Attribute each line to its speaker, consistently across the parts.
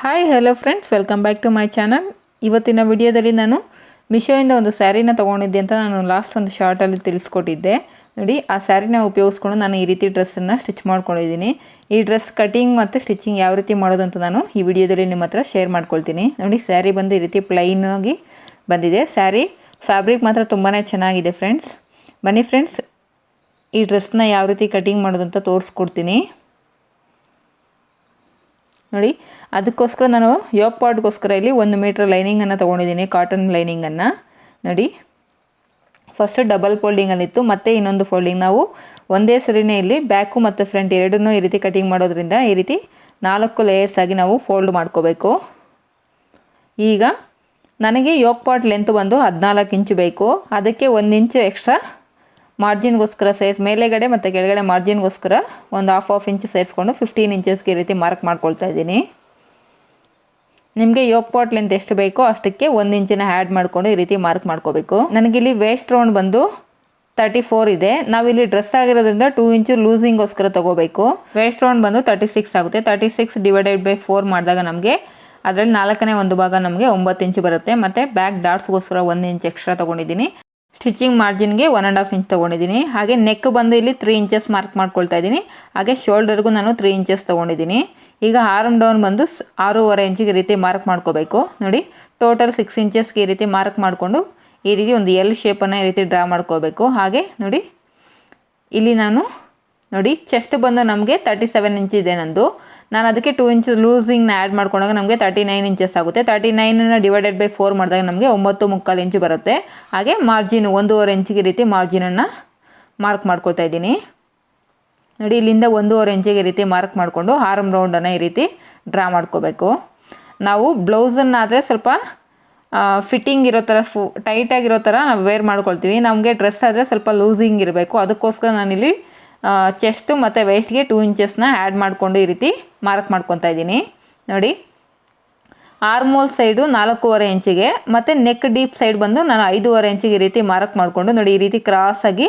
Speaker 1: Hi hello friends welcome back to my channel ಇವತ್ತಿನ ವಿಡಿಯೋದಲ್ಲಿ ನಾನು ಮಿಶೋಯಿಂದ ಒಂದು ಸ್ಯಾರಿನ ತೊಗೊಂಡಿದ್ದೆ ಅಂತ ನಾನು ಲಾಸ್ಟ್ ಒಂದು ಶಾರ್ಟಲ್ಲಿ ತಿಳಿಸ್ಕೊಟ್ಟಿದ್ದೆ. ನೋಡಿ, ಆ ಸ್ಯಾರಿನ ಉಪಯೋಗಿಸ್ಕೊಂಡು ನಾನು ಈ ರೀತಿ ಡ್ರೆಸ್ಸನ್ನು ಸ್ಟಿಚ್ ಮಾಡ್ಕೊಂಡಿದ್ದೀನಿ. ಈ ಡ್ರೆಸ್ ಕಟಿಂಗ್ ಮತ್ತು ಸ್ಟಿಚಿಂಗ್ ಯಾವ ರೀತಿ ಮಾಡೋದು ಅಂತ ನಾನು ಈ ವಿಡಿಯೋದಲ್ಲಿ ನಿಮ್ಮ ಹತ್ರ ಶೇರ್ ಮಾಡ್ಕೊಳ್ತೀನಿ. ನೋಡಿ, ಸ್ಯಾರಿ ಬಂದು ಈ ರೀತಿ ಪ್ಲೈನಾಗಿ ಬಂದಿದೆ. ಸ್ಯಾರಿ ಫ್ಯಾಬ್ರಿಕ್ ಮಾತ್ರ ತುಂಬಾ ಚೆನ್ನಾಗಿದೆ ಫ್ರೆಂಡ್ಸ್ ಬನ್ನಿ ಫ್ರೆಂಡ್ಸ್ ಈ ಡ್ರೆಸ್ನ ಯಾವ ರೀತಿ ಕಟಿಂಗ್ ಮಾಡೋದು ಅಂತ ತೋರಿಸ್ಕೊಡ್ತೀನಿ. ನೋಡಿ, ಅದಕ್ಕೋಸ್ಕರ ನಾನು ಯೋಗ್ ಪಾಟ್ಗೋಸ್ಕರ ಇಲ್ಲಿ ಒಂದು ಮೀಟ್ರ್ ಲೈನಿಂಗನ್ನು ತೊಗೊಂಡಿದ್ದೀನಿ, ಕಾಟನ್ ಲೈನಿಂಗನ್ನು. ನೋಡಿ ಫಸ್ಟ್ ಡಬಲ್ ಫೋಲ್ಡಿಂಗಲ್ಲಿತ್ತು ಮತ್ತು ಇನ್ನೊಂದು ಫೋಲ್ಡಿಂಗ್ ನಾವು ಒಂದೇ ಸರಿನೇ ಇಲ್ಲಿ ಬ್ಯಾಕು ಮತ್ತು ಫ್ರಂಟ್ ಎರಡನ್ನೂ ಈ ರೀತಿ ಕಟಿಂಗ್ ಮಾಡೋದ್ರಿಂದ ಈ ರೀತಿ ನಾಲ್ಕು ಲೇಯರ್ಸ್ ಆಗಿ ನಾವು ಫೋಲ್ಡ್ ಮಾಡ್ಕೋಬೇಕು. ಈಗ ನನಗೆ ಯೋಗ್ ಪಾಟ್ ಲೆಂತ್ ಬಂದು ಹದಿನಾಲ್ಕು ಇಂಚು ಬೇಕು. ಅದಕ್ಕೆ ಒಂದು ಇಂಚು ಎಕ್ಸ್ಟ್ರಾ ಮಾರ್ಜಿನ್ಗೋಸ್ಕರ ಸೇರಿಸಿ, ಮೇಲೆಗಡೆ ಮತ್ತು ಕೆಳಗಡೆ ಮಾರ್ಜಿನ್ಗೋಸ್ಕರ ಒಂದು ಹಾಫ್ ಆಫ್ ಇಂಚ್ ಸೇರಿಸ್ಕೊಂಡು ಫಿಫ್ಟೀನ್ ಇಂಚಸ್ಗೆ ಈ ರೀತಿ ಮಾರ್ಕ್ ಮಾಡ್ಕೊಳ್ತಾ ಇದ್ದೀನಿ. ನಿಮಗೆ ಯೋಕ್ ಪಾಟ್ ಲೆಂತ್ ಎಷ್ಟು ಬೇಕೋ ಅಷ್ಟಕ್ಕೆ ಒಂದು ಇಂಚಿನ ಆ್ಯಡ್ ಮಾಡಿಕೊಂಡು ಈ ರೀತಿ ಮಾರ್ಕ್ ಮಾಡ್ಕೋಬೇಕು. ನನಗಿಲ್ಲಿ ವೇಸ್ಟ್ ರೌಂಡ್ ಬಂದು ತರ್ಟಿ ಫೋರ್ ಇದೆ. ನಾವಿಲ್ಲಿ ಡ್ರೆಸ್ ಆಗಿರೋದ್ರಿಂದ ಟೂ ಇಂಚು ಲೂಸಿಂಗೋಸ್ಕರ ತೊಗೋಬೇಕು. ವೇಸ್ಟ್ ರೌಂಡ್ ಬಂದು ತರ್ಟಿ ಸಿಕ್ಸ್ ಆಗುತ್ತೆ. Thirty six divided by four ಮಾಡಿದಾಗ ನಮಗೆ ಅದರಲ್ಲಿ ನಾಲ್ಕನೇ ಒಂದು ಭಾಗ ನಮಗೆ ಒಂಬತ್ತು ಇಂಚು ಬರುತ್ತೆ. ಮತ್ತು ಬ್ಯಾಕ್ ಡಾಟ್ಸ್ಗೋಸ್ಕರ ಒಂದು ಇಂಚ್ ಎಕ್ಸ್ಟ್ರಾ ತೊಗೊಂಡಿದ್ದೀನಿ. ಸ್ಟಿಚಿಂಗ್ ಮಾರ್ಜಿನ್ಗೆ ಒನ್ ಆ್ಯಂಡ್ ಹಾಫ್ ಇಂಚ್ ತೊಗೊಂಡಿದ್ದೀನಿ. ಹಾಗೆ ನೆಕ್ ಬಂದು ಇಲ್ಲಿ ತ್ರೀ ಇಂಚಸ್ ಮಾರ್ಕ್ ಮಾಡ್ಕೊಳ್ತಾ ಇದ್ದೀನಿ. ಹಾಗೆ ಶೋಲ್ಡರ್ಗೂ ನಾನು ತ್ರೀ ಇಂಚಸ್ ತೊಗೊಂಡಿದ್ದೀನಿ. ಈಗ ಆರ್ಮ್ ಡೌನ್ ಬಂದು ಆರೂವರೆ ಇಂಚಿಗೆ ರೀತಿ ಮಾರ್ಕ್ ಮಾಡ್ಕೋಬೇಕು. ನೋಡಿ ಟೋಟಲ್ ಸಿಕ್ಸ್ ಇಂಚಸ್ಗೆ ಈ ರೀತಿ ಮಾರ್ಕ್ ಮಾಡಿಕೊಂಡು ಈ ರೀತಿ ಒಂದು ಎಲ್ ಶೇಪನ್ನು ಈ ರೀತಿ ಡ್ರಾ ಮಾಡ್ಕೋಬೇಕು. ಹಾಗೆ ನೋಡಿ, ಇಲ್ಲಿ ನಾನು ನೋಡಿ ಚೆಸ್ಟ್ ಬಂದು ನಮಗೆ ತರ್ಟಿ ಸೆವೆನ್ ಇಂಚ್ ಇದೆ ನಂದು. ನಾನು ಅದಕ್ಕೆ ಟೂ ಇಂಚ್ ಲೂಸಿಂಗ್ನ ಆ್ಯಡ್ ಮಾಡ್ಕೊಂಡಾಗ ನಮಗೆ ತರ್ಟಿ ನೈನ್ ಇಂಚಸ್ ಆಗುತ್ತೆ. ತರ್ಟಿ ನೈನನ್ನು ಡಿವೈಡೆಡ್ ಬೈ ಫೋರ್ ಮಾಡಿದಾಗ ನಮಗೆ ಒಂಬತ್ತು ಮುಕ್ಕಾಲು ಇಂಚು ಬರುತ್ತೆ. ಹಾಗೆ ಮಾರ್ಜಿನ್ ಒಂದೂವರೆ ಇಂಚಿಗೆ ರೀತಿ ಮಾರ್ಜಿನನ್ನು ಮಾರ್ಕ್ ಮಾಡ್ಕೊತಾ ಇದ್ದೀನಿ. ನೋಡಿ, ಇಲ್ಲಿಂದ ಒಂದೂವರೆ ಇಂಚಿಗೆ ರೀತಿ ಮಾರ್ಕ್ ಮಾಡಿಕೊಂಡು ಆರ್ಮ್ ರೌಂಡನ್ನು ಈ ರೀತಿ ಡ್ರಾ ಮಾಡ್ಕೋಬೇಕು. ನಾವು ಬ್ಲೌಸನ್ನಾದರೆ ಸ್ವಲ್ಪ ಫಿಟ್ಟಿಂಗ್ ಇರೋ ಥರ ಫು ಟೈಟಾಗಿರೋ ಥರ ನಾವು ವೇರ್ ಮಾಡ್ಕೊಳ್ತೀವಿ. ನಮಗೆ ಡ್ರೆಸ್ ಆದರೆ ಸ್ವಲ್ಪ ಲೂಸಿಂಗ್ ಇರಬೇಕು. ಅದಕ್ಕೋಸ್ಕರ ನಾನಿಲ್ಲಿ ಚೆಸ್ಟು ಮತ್ತು ವೇಸ್ಟ್ಗೆ ಟೂ ಇಂಚಸ್ನ ಆ್ಯಡ್ ಮಾಡಿಕೊಂಡು ಈ ರೀತಿ ಮಾರ್ಕ್ ಮಾಡ್ಕೊತಾ ಇದ್ದೀನಿ. ನೋಡಿ. ಆರ್ಮೋಲ್ ಸೈಡು ನಾಲ್ಕೂವರೆ ಇಂಚಿಗೆ, ಮತ್ತು ನೆಕ್ ಡೀಪ್ ಸೈಡ್ ಬಂದು ನಾನು ಐದೂವರೆ ಇಂಚಿಗೆ ಈ ರೀತಿ ಮಾರ್ಕ್ ಮಾಡಿಕೊಂಡು, ನೋಡಿ ಈ ರೀತಿ ಕ್ರಾಸಾಗಿ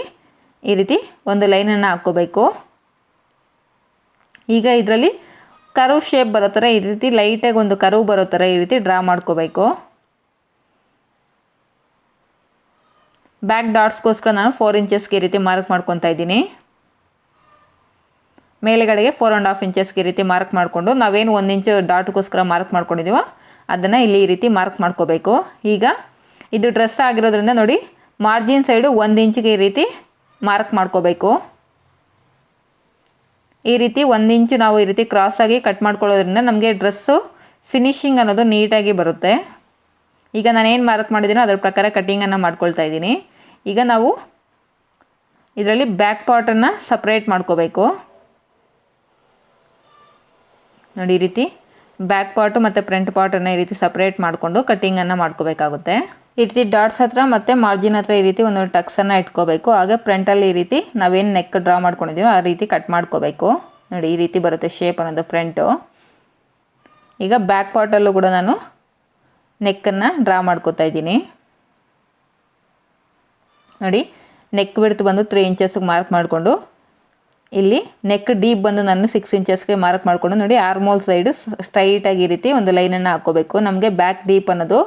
Speaker 1: ಈ ರೀತಿ ಒಂದು ಲೈನನ್ನು ಹಾಕ್ಕೋಬೇಕು. ಈಗ ಇದರಲ್ಲಿ ಕರು ಶೇಪ್ ಬರೋ ಥರ ಈ ರೀತಿ ಲೈಟಾಗಿ ಒಂದು ಕರು ಬರೋ ಥರ ಈ ರೀತಿ ಡ್ರಾ ಮಾಡ್ಕೋಬೇಕು. ಬ್ಯಾಕ್ ಡಾಟ್ಸ್ಗೋಸ್ಕರ ನಾನು ಫೋರ್ ಇಂಚಸ್ಗೆ ಈ ರೀತಿ ಮಾರ್ಕ್ ಮಾಡ್ಕೊತಾ ಇದ್ದೀನಿ. ಮೇಲೆಗಡೆಗೆ ಫೋರ್ ಆ್ಯಂಡ್ ಹಾಫ್ ಇಂಚಸ್ಗೆ ಈ ರೀತಿ ಮಾರ್ಕ್ ಮಾಡಿಕೊಂಡು ನಾವೇನು ಒಂದು ಇಂಚು ಡಾಟ್ಗೋಸ್ಕರ ಮಾರ್ಕ್ ಮಾಡ್ಕೊಂಡಿದ್ದೀವೋ ಅದನ್ನು ಇಲ್ಲಿ ಈ ರೀತಿ ಮಾರ್ಕ್ ಮಾಡ್ಕೋಬೇಕು. ಈಗ ಇದು ಡ್ರೆಸ್ ಆಗಿರೋದ್ರಿಂದ ನೋಡಿ ಮಾರ್ಜಿನ್ ಸೈಡು ಒಂದು ಇಂಚಿಗೆ ಈ ರೀತಿ ಮಾರ್ಕ್ ಮಾಡ್ಕೋಬೇಕು. ಈ ರೀತಿ ಒಂದು ಇಂಚು ನಾವು ಈ ರೀತಿ ಕ್ರಾಸಾಗಿ ಕಟ್ ಮಾಡ್ಕೊಳ್ಳೋದ್ರಿಂದ ನಮಗೆ ಡ್ರೆಸ್ಸು ಫಿನಿಶಿಂಗ್ ಅನ್ನೋದು ನೀಟಾಗಿ ಬರುತ್ತೆ. ಈಗ ನಾನೇನು ಮಾರ್ಕ್ ಮಾಡಿದ್ದೀನೋ ಅದರ ಪ್ರಕಾರ ಕಟ್ಟಿಂಗನ್ನು ಮಾಡ್ಕೊಳ್ತಾ ಇದ್ದೀನಿ. ಈಗ ನಾವು ಇದರಲ್ಲಿ ಬ್ಯಾಕ್ ಪಾರ್ಟನ್ನು ಸಪ್ರೇಟ್ ಮಾಡ್ಕೋಬೇಕು. ನೋಡಿ ಈ ರೀತಿ ಬ್ಯಾಕ್ ಪಾರ್ಟು ಮತ್ತು ಫ್ರಂಟ್ ಪಾರ್ಟನ್ನು ಈ ರೀತಿ ಸಪ್ರೇಟ್ ಮಾಡಿಕೊಂಡು ಕಟ್ಟಿಂಗನ್ನು ಮಾಡ್ಕೋಬೇಕಾಗುತ್ತೆ. ಈ ರೀತಿ ಡಾಟ್ಸ್ ಹತ್ರ ಮತ್ತು ಮಾರ್ಜಿನ್ ಹತ್ರ ಈ ರೀತಿ ಒಂದು ಟಕ್ಸನ್ನು ಇಟ್ಕೋಬೇಕು. ಹಾಗೆ ಫ್ರಂಟಲ್ಲಿ ಈ ರೀತಿ ನಾವೇನು ನೆಕ್ ಡ್ರಾ ಮಾಡ್ಕೊಂಡಿದ್ದೀವೋ ಆ ರೀತಿ ಕಟ್ ಮಾಡ್ಕೋಬೇಕು. ನೋಡಿ ಈ ರೀತಿ ಬರುತ್ತೆ ಶೇಪ್ ಅನ್ನೋದು ಫ್ರಂಟು ಈಗ ಬ್ಯಾಕ್ ಪಾರ್ಟಲ್ಲೂ ಕೂಡ ನಾನು ನೆಕ್ಕನ್ನು ಡ್ರಾ ಮಾಡ್ಕೋತಾ ಇದ್ದೀನಿ. ನೋಡಿ ನೆಕ್ ಬಿಡ್ತು ಬಂದು ತ್ರೀ ಇಂಚಸ್ಗೆ ಮಾರ್ಕ್ ಮಾಡಿಕೊಂಡು ಇಲ್ಲಿ ನೆಕ್ ಡೀಪ್ ಬಂದು ನಾನು ಸಿಕ್ಸ್ ಇಂಚಸ್ಗೆ ಮಾರ್ಕ್ ಮಾಡಿಕೊಂಡು ನೋಡಿ ಆರ್ಮೋಲ್ ಸೈಡು ಸ್ಟ್ರೈಟಾಗಿ ಈ ರೀತಿ ಒಂದು ಲೈನನ್ನು ಹಾಕೋಬೇಕು ನಮಗೆ ಬ್ಯಾಕ್ ಡೀಪ್ ಅನ್ನೋದು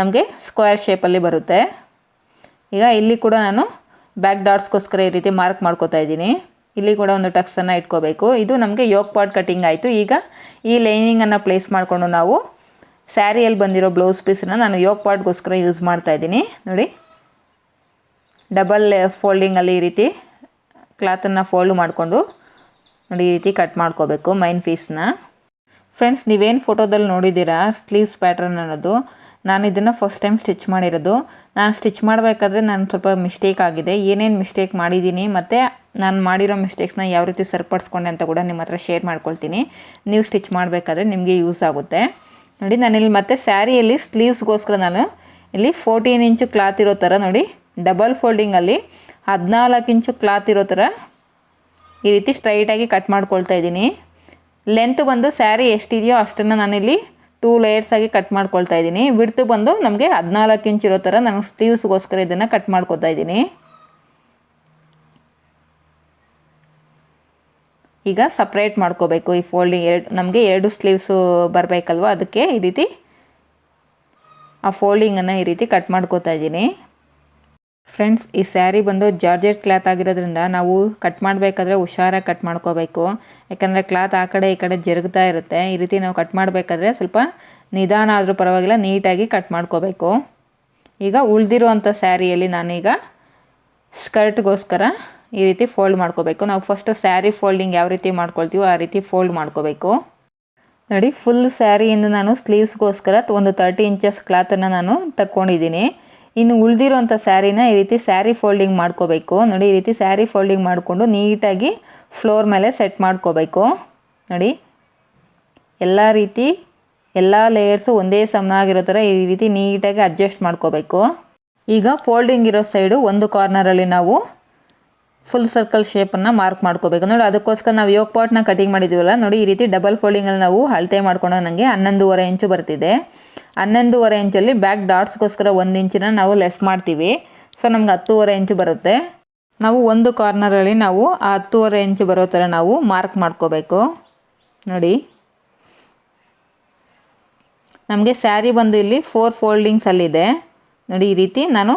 Speaker 1: ನಮಗೆ ಸ್ಕ್ವೇರ್ ಶೇಪಲ್ಲಿ ಬರುತ್ತೆ. ಈಗ ಇಲ್ಲಿ ಕೂಡ ನಾನು ಬ್ಯಾಕ್ ಡಾಟ್ಸ್ಗೋಸ್ಕರ ಈ ರೀತಿ ಮಾರ್ಕ್ ಮಾಡ್ಕೋತಾ ಇದ್ದೀನಿ. ಇಲ್ಲಿ ಕೂಡ ಒಂದು ಟಕ್ಸನ್ನು ಇಟ್ಕೋಬೇಕು. ಇದು ನಮಗೆ ಯೋಕ್ ಪಾಟ್ ಕಟಿಂಗ್ ಆಯಿತು. ಈಗ ಈ ಲೈನಿಂಗನ್ನು ಪ್ಲೇಸ್ ಮಾಡಿಕೊಂಡು ನಾವು ಸ್ಯಾರಿಯಲ್ಲಿ ಬಂದಿರೋ ಬ್ಲೌಸ್ ಪೀಸನ್ನು ನಾನು ಯೋಗ್ ಪಾಟ್ಗೋಸ್ಕರ ಯೂಸ್ ಮಾಡ್ತಾ ಇದ್ದೀನಿ. ನೋಡಿ ಡಬಲ್ ಫೋಲ್ಡಿಂಗಲ್ಲಿ ಈ ರೀತಿ ಕ್ಲಾತನ್ನು ಫೋಲ್ಡ್ ಮಾಡಿಕೊಂಡು ನೋಡಿ ಈ ರೀತಿ ಕಟ್ ಮಾಡ್ಕೋಬೇಕು ಮೈನ್ ಪೀಸ್ನ. ಫ್ರೆಂಡ್ಸ್, ನೀವೇನು ಫೋಟೋದಲ್ಲಿ ನೋಡಿದ್ದೀರಾ ಸ್ಲೀವ್ಸ್ ಪ್ಯಾಟ್ರನ್ ಅನ್ನೋದು, ನಾನು ಇದನ್ನು ಫಸ್ಟ್ ಟೈಮ್ ಸ್ಟಿಚ್ ಮಾಡಿರೋದು. ನಾನು ಸ್ಟಿಚ್ ಮಾಡಬೇಕಾದ್ರೆ ನಾನು ಸ್ವಲ್ಪ ಮಿಸ್ಟೇಕ್ ಆಗಿದೆ. ಏನೇನು ಮಿಸ್ಟೇಕ್ ಮಾಡಿದ್ದೀನಿ ಮತ್ತು ನಾನು ಮಾಡಿರೋ ಮಿಸ್ಟೇಕ್ಸ್ನ ಯಾವ ರೀತಿ ಸರಿಪಡಿಸ್ಕೊಂಡೆ ಅಂತ ಕೂಡ ನಿಮ್ಮ ಹತ್ರ ಶೇರ್ ಮಾಡ್ಕೊಳ್ತೀನಿ. ನೀವು ಸ್ಟಿಚ್ ಮಾಡಬೇಕಾದ್ರೆ ನಿಮಗೆ ಯೂಸ್ ಆಗುತ್ತೆ. ನೋಡಿ, ನಾನಿಲ್ಲಿ ಮತ್ತೆ ಸ್ಯಾರಿಯಲ್ಲಿ ಸ್ಲೀವ್ಸ್ಗೋಸ್ಕರ ನಾನು ಇಲ್ಲಿ ಫೋರ್ಟೀನ್ ಇಂಚು ಕ್ಲಾತ್ ಇರೋ ಥರ ನೋಡಿ, ಡಬಲ್ ಫೋಲ್ಡಿಂಗಲ್ಲಿ ಹದಿನಾಲ್ಕು ಇಂಚು ಕ್ಲಾತ್ ಇರೋ ಥರ ಈ ರೀತಿ ಸ್ಟ್ರೈಟಾಗಿ ಕಟ್ ಮಾಡ್ಕೊಳ್ತಾ ಇದ್ದೀನಿ. ಲೆಂತ್ ಬಂದು ಸ್ಯಾರಿ ಎಷ್ಟಿದೆಯೋ ಅಷ್ಟನ್ನು ನಾನಿಲ್ಲಿ ಟೂ ಲೇಯರ್ಸಾಗಿ ಕಟ್ ಮಾಡ್ಕೊಳ್ತಾ ಇದ್ದೀನಿ. ಬಿಡ್ತು ಬಂದು ನಮಗೆ ಹದಿನಾಲ್ಕು ಇಂಚ್ ಇರೋ ಥರ ನಾನು ಸ್ಲೀವ್ಸ್ಗೋಸ್ಕರ ಇದನ್ನು ಕಟ್ ಮಾಡ್ಕೊತಾ ಇದ್ದೀನಿ. ಈಗ ಸಪ್ರೇಟ್ ಮಾಡ್ಕೋಬೇಕು. ಈ ಫೋಲ್ಡಿಂಗ್ ಎರಡು, ನಮಗೆ ಎರಡು ಸ್ಲೀವ್ಸು ಬರಬೇಕಲ್ವ? ಅದಕ್ಕೆ ಈ ರೀತಿ ಆ ಫೋಲ್ಡಿಂಗನ್ನು ಈ ರೀತಿ ಕಟ್ ಮಾಡ್ಕೋತಾ ಇದ್ದೀನಿ. ಫ್ರೆಂಡ್ಸ್ ಈ ಸ್ಯಾರಿ ಬಂದು ಜಾರ್ಜೆಟ್ ಕ್ಲಾತ್ ಆಗಿರೋದ್ರಿಂದ ನಾವು ಕಟ್ ಮಾಡಬೇಕಾದ್ರೆ ಹುಷಾರಾಗಿ ಕಟ್ ಮಾಡ್ಕೋಬೇಕು. ಯಾಕಂದರೆ ಕ್ಲಾತ್ ಆ ಕಡೆ ಈ ಕಡೆ ಜರುಗ್ತಾ ಇರುತ್ತೆ. ಈ ರೀತಿ ನಾವು ಕಟ್ ಮಾಡಬೇಕಾದ್ರೆ ಸ್ವಲ್ಪ ನಿಧಾನ ಆದರೂ ಪರವಾಗಿಲ್ಲ, ನೀಟಾಗಿ ಕಟ್ ಮಾಡ್ಕೋಬೇಕು. ಈಗ ಉಳಿದಿರುವಂಥ ಸ್ಯಾರಿಯಲ್ಲಿ ನಾನೀಗ ಸ್ಕರ್ಟ್ಗೋಸ್ಕರ ಈ ರೀತಿ ಫೋಲ್ಡ್ ಮಾಡ್ಕೋಬೇಕು. ನಾವು ಫಸ್ಟು ಸ್ಯಾರಿ ಫೋಲ್ಡಿಂಗ್ ಯಾವ ರೀತಿ ಮಾಡ್ಕೊಳ್ತೀವೋ ಆ ರೀತಿ ಫೋಲ್ಡ್ ಮಾಡ್ಕೋಬೇಕು. ನೋಡಿ ಫುಲ್ ಸ್ಯಾರಿಯಿಂದ ನಾನು ಸ್ಲೀವ್ಸ್ಗೋಸ್ಕರ ಒಂದು ತರ್ಟಿ ಇಂಚಸ್ ಕ್ಲಾತನ್ನು ನಾನು ತಕ್ಕೊಂಡಿದ್ದೀನಿ. ಇನ್ನು ಉಳಿದಿರೋಂಥ ಸ್ಯಾರಿನ ಈ ರೀತಿ ಸ್ಯಾರಿ ಫೋಲ್ಡಿಂಗ್ ಮಾಡ್ಕೋಬೇಕು. ನೋಡಿ, ಈ ರೀತಿ ಸ್ಯಾರಿ ಫೋಲ್ಡಿಂಗ್ ಮಾಡಿಕೊಂಡು ನೀಟಾಗಿ ಫ್ಲೋರ್ ಮೇಲೆ ಸೆಟ್ ಮಾಡ್ಕೋಬೇಕು. ನೋಡಿ, ಎಲ್ಲ ರೀತಿ, ಎಲ್ಲ ಲೇಯರ್ಸು ಒಂದೇ ಸಮನಾಗಿರೋ ಥರ ಈ ರೀತಿ ನೀಟಾಗಿ ಅಡ್ಜಸ್ಟ್ ಮಾಡ್ಕೋಬೇಕು. ಈಗ ಫೋಲ್ಡಿಂಗ್ ಇರೋ ಸೈಡು ಒಂದು ಕಾರ್ನರಲ್ಲಿ ನಾವು ಫುಲ್ ಸರ್ಕಲ್ ಶೇಪನ್ನು ಮಾರ್ಕ್ ಮಾಡ್ಕೋಬೇಕು. ನೋಡಿ, ಅದಕ್ಕೋಸ್ಕರ ನಾವು ಯೋಗ ಪಾಟ್ನ ಕಟಿಂಗ್ ಮಾಡಿದ್ದೀವಲ್ಲ, ನೋಡಿ, ಈ ರೀತಿ ಡಬಲ್ ಫೋಲ್ಡಿಂಗಲ್ಲಿ ನಾವು ಅಳತೆ ಮಾಡ್ಕೊಂಡು ನನಗೆ ಹನ್ನೊಂದೂವರೆ ಇಂಚು ಬರ್ತಿದೆ. ಹನ್ನೊಂದೂವರೆ ಇಂಚಲ್ಲಿ ಬ್ಯಾಕ್ ಡಾಟ್ಸ್ಗೋಸ್ಕರ ಒಂದು ಇಂಚಿನ ನಾವು ಲೆಸ್ ಮಾಡ್ತೀವಿ. ಸೊ, ನಮ್ಗೆ ಹತ್ತೂವರೆ ಇಂಚು ಬರುತ್ತೆ. ನಾವು ಒಂದು ಕಾರ್ನರಲ್ಲಿ ನಾವು ಆ ಹತ್ತೂವರೆ ಇಂಚು ಬರೋ ಥರ ನಾವು ಮಾರ್ಕ್ ಮಾಡ್ಕೋಬೇಕು. ನೋಡಿ. ನಮಗೆ ಸ್ಯಾರಿ ಬಂದು ಇಲ್ಲಿ ಫೋರ್ ಫೋಲ್ಡಿಂಗ್ಸಲ್ಲಿದೆ. ನೋಡಿ, ಈ ರೀತಿ ನಾನು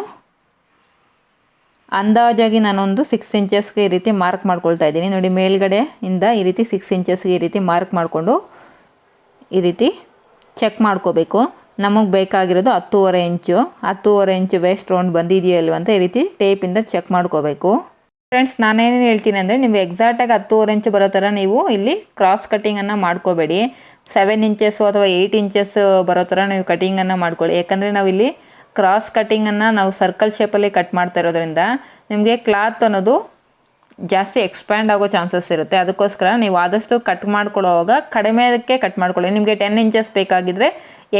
Speaker 1: ಅಂದಾಜಾಗಿ ನಾನೊಂದು ಸಿಕ್ಸ್ ಇಂಚಸ್ಗೆ ಈ ರೀತಿ ಮಾರ್ಕ್ ಮಾಡ್ಕೊಳ್ತಾ ಇದ್ದೀನಿ. ನೋಡಿ, ಮೇಲ್ಗಡೆ ಇಂದ ಈ ರೀತಿ ಸಿಕ್ಸ್ ಇಂಚಸ್ಗೆ ಈ ರೀತಿ ಮಾರ್ಕ್ ಮಾಡಿಕೊಂಡು ಈ ರೀತಿ ಚೆಕ್ ಮಾಡ್ಕೋಬೇಕು. ನಮಗೆ ಬೇಕಾಗಿರೋದು ಹತ್ತೂವರೆ ಇಂಚು. ಹತ್ತೂವರೆ ಇಂಚು ವೇಸ್ಟ್ ರೌಂಡ್ ಬಂದಿದೆಯೋ ಇಲ್ವ ಅಂತ ಈ ರೀತಿ ಟೇಪಿಂದ ಚೆಕ್ ಮಾಡ್ಕೋಬೇಕು. ಫ್ರೆಂಡ್ಸ್ ನಾನೇನು ಹೇಳ್ತೀನಿ ಅಂದರೆ ನೀವು ಎಕ್ಸಾಕ್ಟಾಗಿ ಹತ್ತೂವರೆ ಇಂಚು ಬರೋ ಥರ ನೀವು ಇಲ್ಲಿ ಕ್ರಾಸ್ ಕಟ್ಟಿಂಗನ್ನು ಮಾಡ್ಕೋಬೇಡಿ. ಸೆವೆನ್ ಇಂಚಸ್ಸು ಅಥವಾ ಏಯ್ಟ್ ಇಂಚಸ್ ಬರೋ ಥರ ನೀವು ಕಟ್ಟಿಂಗನ್ನು ಮಾಡ್ಕೊಳ್ಳಿ. ಯಾಕಂದರೆ ನಾವಿಲ್ಲಿ ಕ್ರಾಸ್ ಕಟ್ಟಿಂಗನ್ನು ನಾವು ಸರ್ಕಲ್ ಶೇಪಲ್ಲಿ ಕಟ್ ಮಾಡ್ತಾ ಇರೋದ್ರಿಂದ ನಿಮಗೆ ಕ್ಲಾತ್ ಅನ್ನೋದು ಜಾಸ್ತಿ ಎಕ್ಸ್ಪ್ಯಾಂಡ್ ಆಗೋ ಚಾನ್ಸಸ್ ಇರುತ್ತೆ. ಅದಕ್ಕೋಸ್ಕರ ನೀವು ಆದಷ್ಟು ಕಟ್ ಮಾಡ್ಕೊಳ್ಳೋವಾಗ ಕಡಿಮೆದಕ್ಕೆ ಕಟ್ ಮಾಡ್ಕೊಳ್ಳಿ. ನಿಮಗೆ ಟೆನ್ ಇಂಚಸ್ ಬೇಕಾಗಿದ್ದರೆ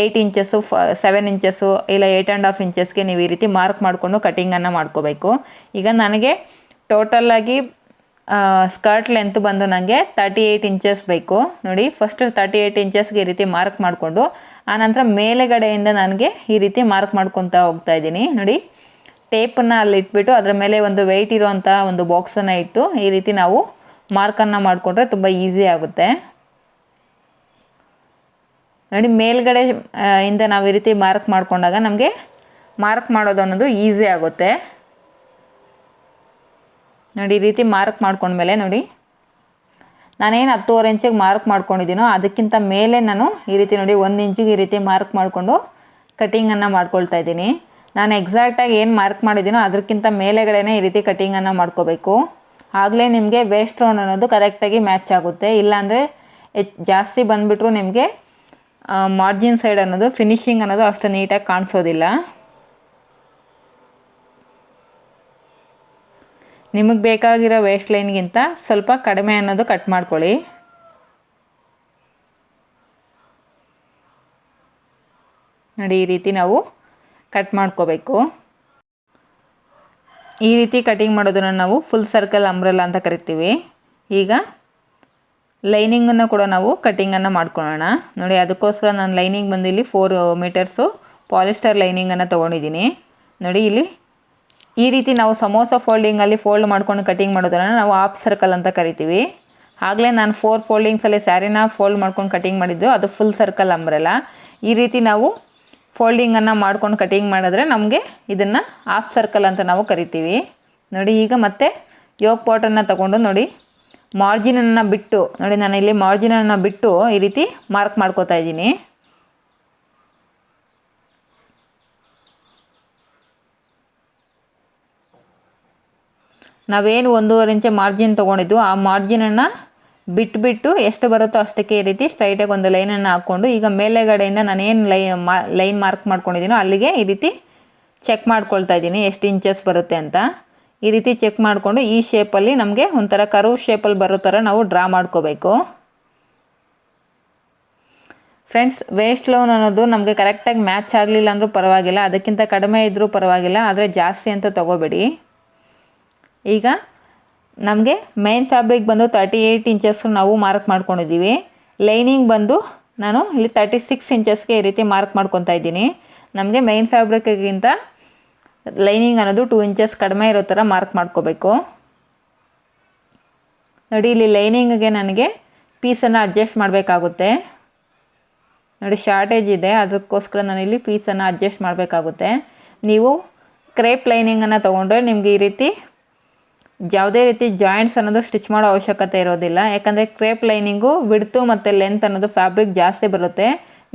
Speaker 1: ಏಯ್ಟ್ ಇಂಚಸ್ಸು ಫ ಸೆವೆನ್ ಇಂಚಸ್ಸು ಇಲ್ಲ ಏಯ್ಟ್ ಆ್ಯಂಡ್ ಹಾಫ್ ಇಂಚಸ್ಗೆ ನೀವು ಈ ರೀತಿ ಮಾರ್ಕ್ ಮಾಡಿಕೊಂಡು ಕಟಿಂಗನ್ನು ಮಾಡ್ಕೋಬೇಕು. ಈಗ ನನಗೆ ಟೋಟಲ್ಲಾಗಿ ಸ್ಕರ್ಟ್ ಲೆಂತ್ ಬಂದು ನನಗೆ ತರ್ಟಿ ಏಯ್ಟ್ ಇಂಚಸ್ ಬೇಕು. ನೋಡಿ ಫಸ್ಟ್ ತರ್ಟಿ ಏಯ್ಟ್ ಇಂಚಸ್ಗೆ ಈ ರೀತಿ ಮಾರ್ಕ್ ಮಾಡಿಕೊಂಡು ಆನಂತರ ಮೇಲೆಗಡೆಯಿಂದ ನನಗೆ ಈ ರೀತಿ ಮಾರ್ಕ್ ಮಾಡ್ಕೊತಾ ಹೋಗ್ತಾ ಇದ್ದೀನಿ. ನೋಡಿ ಟೇಪನ್ನು ಅಲ್ಲಿ ಇಟ್ಬಿಟ್ಟು ಅದರ ಮೇಲೆ ಒಂದು ವೆಯ್ಟ್ ಇರೋವಂಥ ಒಂದು ಬಾಕ್ಸನ್ನು ಇಟ್ಟು ಈ ರೀತಿ ನಾವು ಮಾರ್ಕನ್ನು ಮಾಡಿಕೊಂಡ್ರೆ ತುಂಬ ಈಸಿ ಆಗುತ್ತೆ. ನೋಡಿ, ಮೇಲ್ಗಡೆ ಇಂದ ನಾವು ಈ ರೀತಿ ಮಾರ್ಕ್ ಮಾಡಿಕೊಂಡಾಗ ನಮಗೆ ಮಾರ್ಕ್ ಮಾಡೋದು ಅನ್ನೋದು ಈಸಿ ಆಗುತ್ತೆ. ನೋಡಿ, ಈ ರೀತಿ ಮಾರ್ಕ್ ಮಾಡ್ಕೊಂಡ್ಮೇಲೆ ನೋಡಿ. ನಾನೇನು ಹತ್ತುವರೆ ಇಂಚಿಗೆ ಮಾರ್ಕ್ ಮಾಡ್ಕೊಂಡಿದ್ದೀನೋ ಅದಕ್ಕಿಂತ ಮೇಲೆ ನಾನು ಈ ರೀತಿ ನೋಡಿ, ಒಂದು ಇಂಚಿಗೆ ಈ ರೀತಿ ಮಾರ್ಕ್ ಮಾಡಿಕೊಂಡು ಕಟಿಂಗನ್ನು ಮಾಡ್ಕೊಳ್ತಾ ಇದ್ದೀನಿ. ನಾನು ಎಕ್ಸಾಕ್ಟಾಗಿ ಏನು ಮಾರ್ಕ್ ಮಾಡಿದ್ದೀನೋ ಅದಕ್ಕಿಂತ ಮೇಲೆಗಡೆನೇ ಈ ರೀತಿ ಕಟಿಂಗನ್ನು ಮಾಡ್ಕೋಬೇಕು. ಆಗಲೇ ನಿಮಗೆ ವೇಸ್ಟ್ ರೋನ್ ಅನ್ನೋದು ಕರೆಕ್ಟಾಗಿ ಮ್ಯಾಚ್ ಆಗುತ್ತೆ. ಇಲ್ಲಾಂದರೆ ಹೆಚ್ಚು ಜಾಸ್ತಿ ಬಂದುಬಿಟ್ರು ನಿಮಗೆ ಮಾರ್ಜಿನ್ ಸೈಡ್ ಅನ್ನೋದು ಫಿನಿಶಿಂಗ್ ಅನ್ನೋದು ಅಷ್ಟು ನೀಟಾಗಿ ಕಾಣಿಸೋದಿಲ್ಲ. ನಿಮಗೆ ಬೇಕಾಗಿರೋ ವೇಸ್ಟ್ ಲೈನ್ಗಿಂತ ಸ್ವಲ್ಪ ಕಡಿಮೆ ಅನ್ನೋದು ಕಟ್ ಮಾಡ್ಕೊಳ್ಳಿ. ನೋಡಿ, ಈ ರೀತಿ ನಾವು ಕಟ್ ಮಾಡ್ಕೋಬೇಕು. ಈ ರೀತಿ ಕಟಿಂಗ್ ಮಾಡೋದನ್ನು ನಾವು ಫುಲ್ ಸರ್ಕಲ್ ಅಂಬ್ರೆಲ್ಲ ಅಂತ ಕರಿತೀವಿ. ಈಗ ಲೈನಿಂಗನ್ನು ಕೂಡ ನಾವು ಕಟ್ಟಿಂಗನ್ನು ಮಾಡ್ಕೊಳ್ಳೋಣ. ನೋಡಿ, ಅದಕ್ಕೋಸ್ಕರ ನಾನು ಲೈನಿಂಗ್ ಬಂದು ಇಲ್ಲಿ ಫೋರ್ ಮೀಟರ್ಸು ಪಾಲಿಸ್ಟರ್ ಲೈನಿಂಗನ್ನು ತೊಗೊಂಡಿದ್ದೀನಿ. ನೋಡಿ, ಇಲ್ಲಿ ಈ ರೀತಿ ನಾವು ಸಮೋಸ ಫೋಲ್ಡಿಂಗಲ್ಲಿ ಫೋಲ್ಡ್ ಮಾಡ್ಕೊಂಡು ಕಟಿಂಗ್ ಮಾಡೋದನ್ನು ನಾವು ಆಫ್ ಸರ್ಕಲ್ ಅಂತ ಕರಿತೀವಿ. ಆಗಲೇ ನಾನು ಫೋರ್ ಫೋಲ್ಡಿಂಗ್ಸಲ್ಲಿ ಸ್ಯಾರಿನ ಫೋಲ್ಡ್ ಮಾಡ್ಕೊಂಡು ಕಟಿಂಗ್ ಮಾಡಿದ್ದು, ಅದು ಫುಲ್ ಸರ್ಕಲ್ ಅಂಬ್ರೆಲ್ಲ ಈ ರೀತಿ ನಾವು ಫೋಲ್ಡಿಂಗನ್ನು ಮಾಡ್ಕೊಂಡು ಕಟಿಂಗ್ ಮಾಡಿದ್ರೆ ನಮಗೆ ಇದನ್ನು ಆಫ್ ಸರ್ಕಲ್ ಅಂತ ನಾವು ಕರಿತೀವಿ. ನೋಡಿ, ಈಗ ಮತ್ತೆ ಯೋಗ ಪಾಟನ್ನು ತಗೊಂಡು ನೋಡಿ ಮಾರ್ಜಿನನ್ನು ಬಿಟ್ಟು, ನೋಡಿ ನಾನು ಇಲ್ಲಿ ಮಾರ್ಜಿನನ್ನು ಬಿಟ್ಟು ಈ ರೀತಿ ಮಾರ್ಕ್ ಮಾಡ್ಕೋತಾ ಇದ್ದೀನಿ. ನಾವೇನು ಒಂದೂವರೆ ಇಂಚೆ ಮಾರ್ಜಿನ್ ತೊಗೊಂಡಿದ್ದು ಆ ಮಾರ್ಜಿನನ್ನು ಬಿಟ್ಬಿಟ್ಟು ಎಷ್ಟು ಬರುತ್ತೋ ಅಷ್ಟಕ್ಕೆ ಈ ರೀತಿ ಸ್ಟ್ರೈಟಾಗಿ ಒಂದು ಲೈನನ್ನು ಹಾಕ್ಕೊಂಡು, ಈಗ ಮೇಲೆಗಡೆಯಿಂದ ನಾನೇನು ಲೈ ಲೈನ್ ಮಾರ್ಕ್ ಮಾಡ್ಕೊಂಡಿದ್ದೀನೋ ಅಲ್ಲಿಗೆ ಈ ರೀತಿ ಚೆಕ್ ಮಾಡ್ಕೊಳ್ತಾ ಇದ್ದೀನಿ, ಎಷ್ಟು ಇಂಚಸ್ ಬರುತ್ತೆ ಅಂತ. ಈ ರೀತಿ ಚೆಕ್ ಮಾಡಿಕೊಂಡು ಈ ಶೇಪಲ್ಲಿ ನಮಗೆ ಒಂಥರ ಕರ್ವ್ ಶೇಪಲ್ಲಿ ಬರೋ ಥರ ನಾವು ಡ್ರಾ ಮಾಡ್ಕೋಬೇಕು. ಫ್ರೆಂಡ್ಸ್ ವೇಸ್ಟ್ ಲೋನ್ ಅನ್ನೋದು ನಮಗೆ ಕರೆಕ್ಟಾಗಿ ಮ್ಯಾಚ್ ಆಗಲಿಲ್ಲ ಅಂದರೂ ಪರವಾಗಿಲ್ಲ, ಅದಕ್ಕಿಂತ ಕಡಿಮೆ ಇದ್ದರೂ ಪರವಾಗಿಲ್ಲ, ಆದರೆ ಜಾಸ್ತಿ ಅಂತ ತೊಗೋಬೇಡಿ. ಈಗ ನಮಗೆ ಮೈನ್ ಫ್ಯಾಬ್ರಿಕ್ ಬಂದು ತರ್ಟಿ ಏಯ್ಟ್ ಇಂಚಸ್ಸು ನಾವು ಮಾರ್ಕ್ ಮಾಡ್ಕೊಂಡಿದ್ದೀವಿ. ಲೈನಿಂಗ್ ಬಂದು ನಾನು ಇಲ್ಲಿ ತರ್ಟಿ ಸಿಕ್ಸ್ ಇಂಚಸ್ಗೆ ಈ ರೀತಿ ಮಾರ್ಕ್ ಮಾಡ್ಕೊತಾ ಇದ್ದೀನಿ. ನಮಗೆ ಮೈನ್ ಫ್ಯಾಬ್ರಿಕ್ಗಿಂತ ಲೈನಿಂಗ್ ಅನ್ನೋದು ಟೂ ಇಂಚಸ್ ಕಡಿಮೆ ಇರೋ ಥರ ಮಾರ್ಕ್ ಮಾಡ್ಕೋಬೇಕು. ನೋಡಿ, ಇಲ್ಲಿ ಲೈನಿಂಗ್ಗೆ ನನಗೆ ಪೀಸನ್ನು ಅಡ್ಜಸ್ಟ್ ಮಾಡಬೇಕಾಗುತ್ತೆ. ನೋಡಿ ಶಾರ್ಟೇಜ್ ಇದೆ. ಅದಕ್ಕೋಸ್ಕರ ನಾನು ಇಲ್ಲಿ ಪೀಸನ್ನು ಅಡ್ಜಸ್ಟ್ ಮಾಡಬೇಕಾಗುತ್ತೆ. ನೀವು ಕ್ರೇಪ್ ಲೈನಿಂಗನ್ನು ತೊಗೊಂಡ್ರೆ ನಿಮಗೆ ಈ ರೀತಿ ಯಾವುದೇ ರೀತಿ ಜಾಯಿಂಟ್ಸ್ ಅನ್ನೋದು ಸ್ಟಿಚ್ ಮಾಡೋ ಅವಶ್ಯಕತೆ ಇರೋದಿಲ್ಲ. ಯಾಕಂದರೆ ಕ್ರೇಪ್ ಲೈನಿಂಗು ಬಿಡ್ತು ಮತ್ತು ಲೆಂತ್ ಅನ್ನೋದು ಫ್ಯಾಬ್ರಿಕ್ ಜಾಸ್ತಿ ಬರುತ್ತೆ.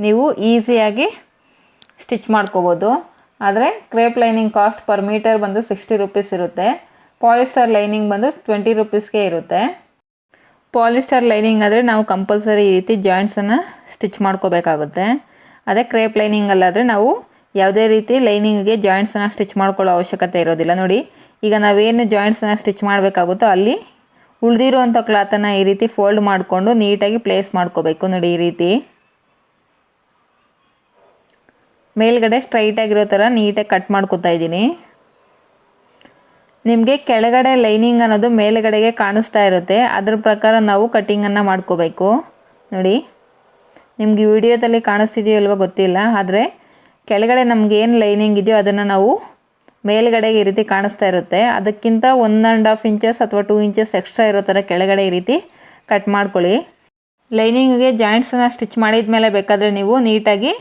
Speaker 1: ನೀವು ಈಸಿಯಾಗಿ ಸ್ಟಿಚ್ ಮಾಡ್ಕೋಬೋದು. ಆದರೆ crepe lining cost per metre ಬಂದು ಸಿಕ್ಸ್ಟಿ ರುಪೀಸ್ ಇರುತ್ತೆ. ಪಾಲಿಸ್ಟರ್ ಲೈನಿಂಗ್ ಬಂದು ಟ್ವೆಂಟಿ ರುಪೀಸ್ಗೆ ಇರುತ್ತೆ. ಪಾಲಿಸ್ಟರ್ ಲೈನಿಂಗ್ ಆದರೆ ನಾವು ಕಂಪಲ್ಸರಿ ಈ ರೀತಿ ಜಾಯಿಂಟ್ಸನ್ನು ಸ್ಟಿಚ್ ಮಾಡ್ಕೋಬೇಕಾಗುತ್ತೆ. ಅದೇ ಕ್ರೇಪ್ ಲೈನಿಂಗಲ್ಲಾದರೆ ನಾವು ಯಾವುದೇ ರೀತಿ ಲೈನಿಂಗ್ಗೆ ಜಾಯಿಂಟ್ಸನ್ನು ಸ್ಟಿಚ್ ಮಾಡ್ಕೊಳ್ಳೋ ಅವಶ್ಯಕತೆ ಇರೋದಿಲ್ಲ. ನೋಡಿ, ಈಗ ನಾವೇನು ಜಾಯಿಂಟ್ಸನ್ನು ಸ್ಟಿಚ್ ಮಾಡಬೇಕಾಗುತ್ತೋ ಅಲ್ಲಿ ಉಳಿದಿರುವಂಥ ಕ್ಲಾತನ್ನು ಈ ರೀತಿ ಫೋಲ್ಡ್ ಮಾಡಿಕೊಂಡು ನೀಟಾಗಿ ಪ್ಲೇಸ್ ಮಾಡ್ಕೋಬೇಕು. ನೋಡಿ, ಈ ರೀತಿ. ಮೇಲ್ಗಡೆ ಸ್ಟ್ರೈಟಾಗಿರೋ ಥರ ನೀಟಾಗಿ ಕಟ್ ಮಾಡ್ಕೊತಾ ಇದ್ದೀನಿ. ನಿಮಗೆ ಕೆಳಗಡೆ ಲೈನಿಂಗ್ ಅನ್ನೋದು ಮೇಲುಗಡೆಗೆ ಕಾಣಿಸ್ತಾ ಇರುತ್ತೆ. ಅದ್ರ ಪ್ರಕಾರ ನಾವು ಕಟ್ಟಿಂಗನ್ನು ಮಾಡ್ಕೋಬೇಕು. ನೋಡಿ, ನಿಮಗೆ ವಿಡಿಯೋದಲ್ಲಿ ಕಾಣಿಸ್ತಿದೆಯೋ ಇಲ್ವೋ ಗೊತ್ತಿಲ್ಲ, ಆದರೆ ಕೆಳಗಡೆ ನಮ್ಗೆ ಏನು ಲೈನಿಂಗ್ ಇದೆಯೋ ಅದನ್ನು ನಾವು ಮೇಲ್ಗಡೆಗೆ ಈ ರೀತಿ ಕಾಣಿಸ್ತಾ ಇರುತ್ತೆ. ಅದಕ್ಕಿಂತ ಒನ್ ಆ್ಯಂಡ್ ಹಾಫ್ ಇಂಚಸ್ ಅಥವಾ ಟೂ ಇಂಚಸ್ ಎಕ್ಸ್ಟ್ರಾ ಇರೋ ಥರ ಕೆಳಗಡೆ ಈ ರೀತಿ ಕಟ್ ಮಾಡ್ಕೊಳ್ಳಿ. ಲೈನಿಂಗ್ಗೆ ಜಾಯಿಂಟ್ಸನ್ನು ಸ್ಟಿಚ್ ಮಾಡಿದ ಮೇಲೆ ಬೇಕಾದರೆ ನೀವು ನೀಟಾಗಿ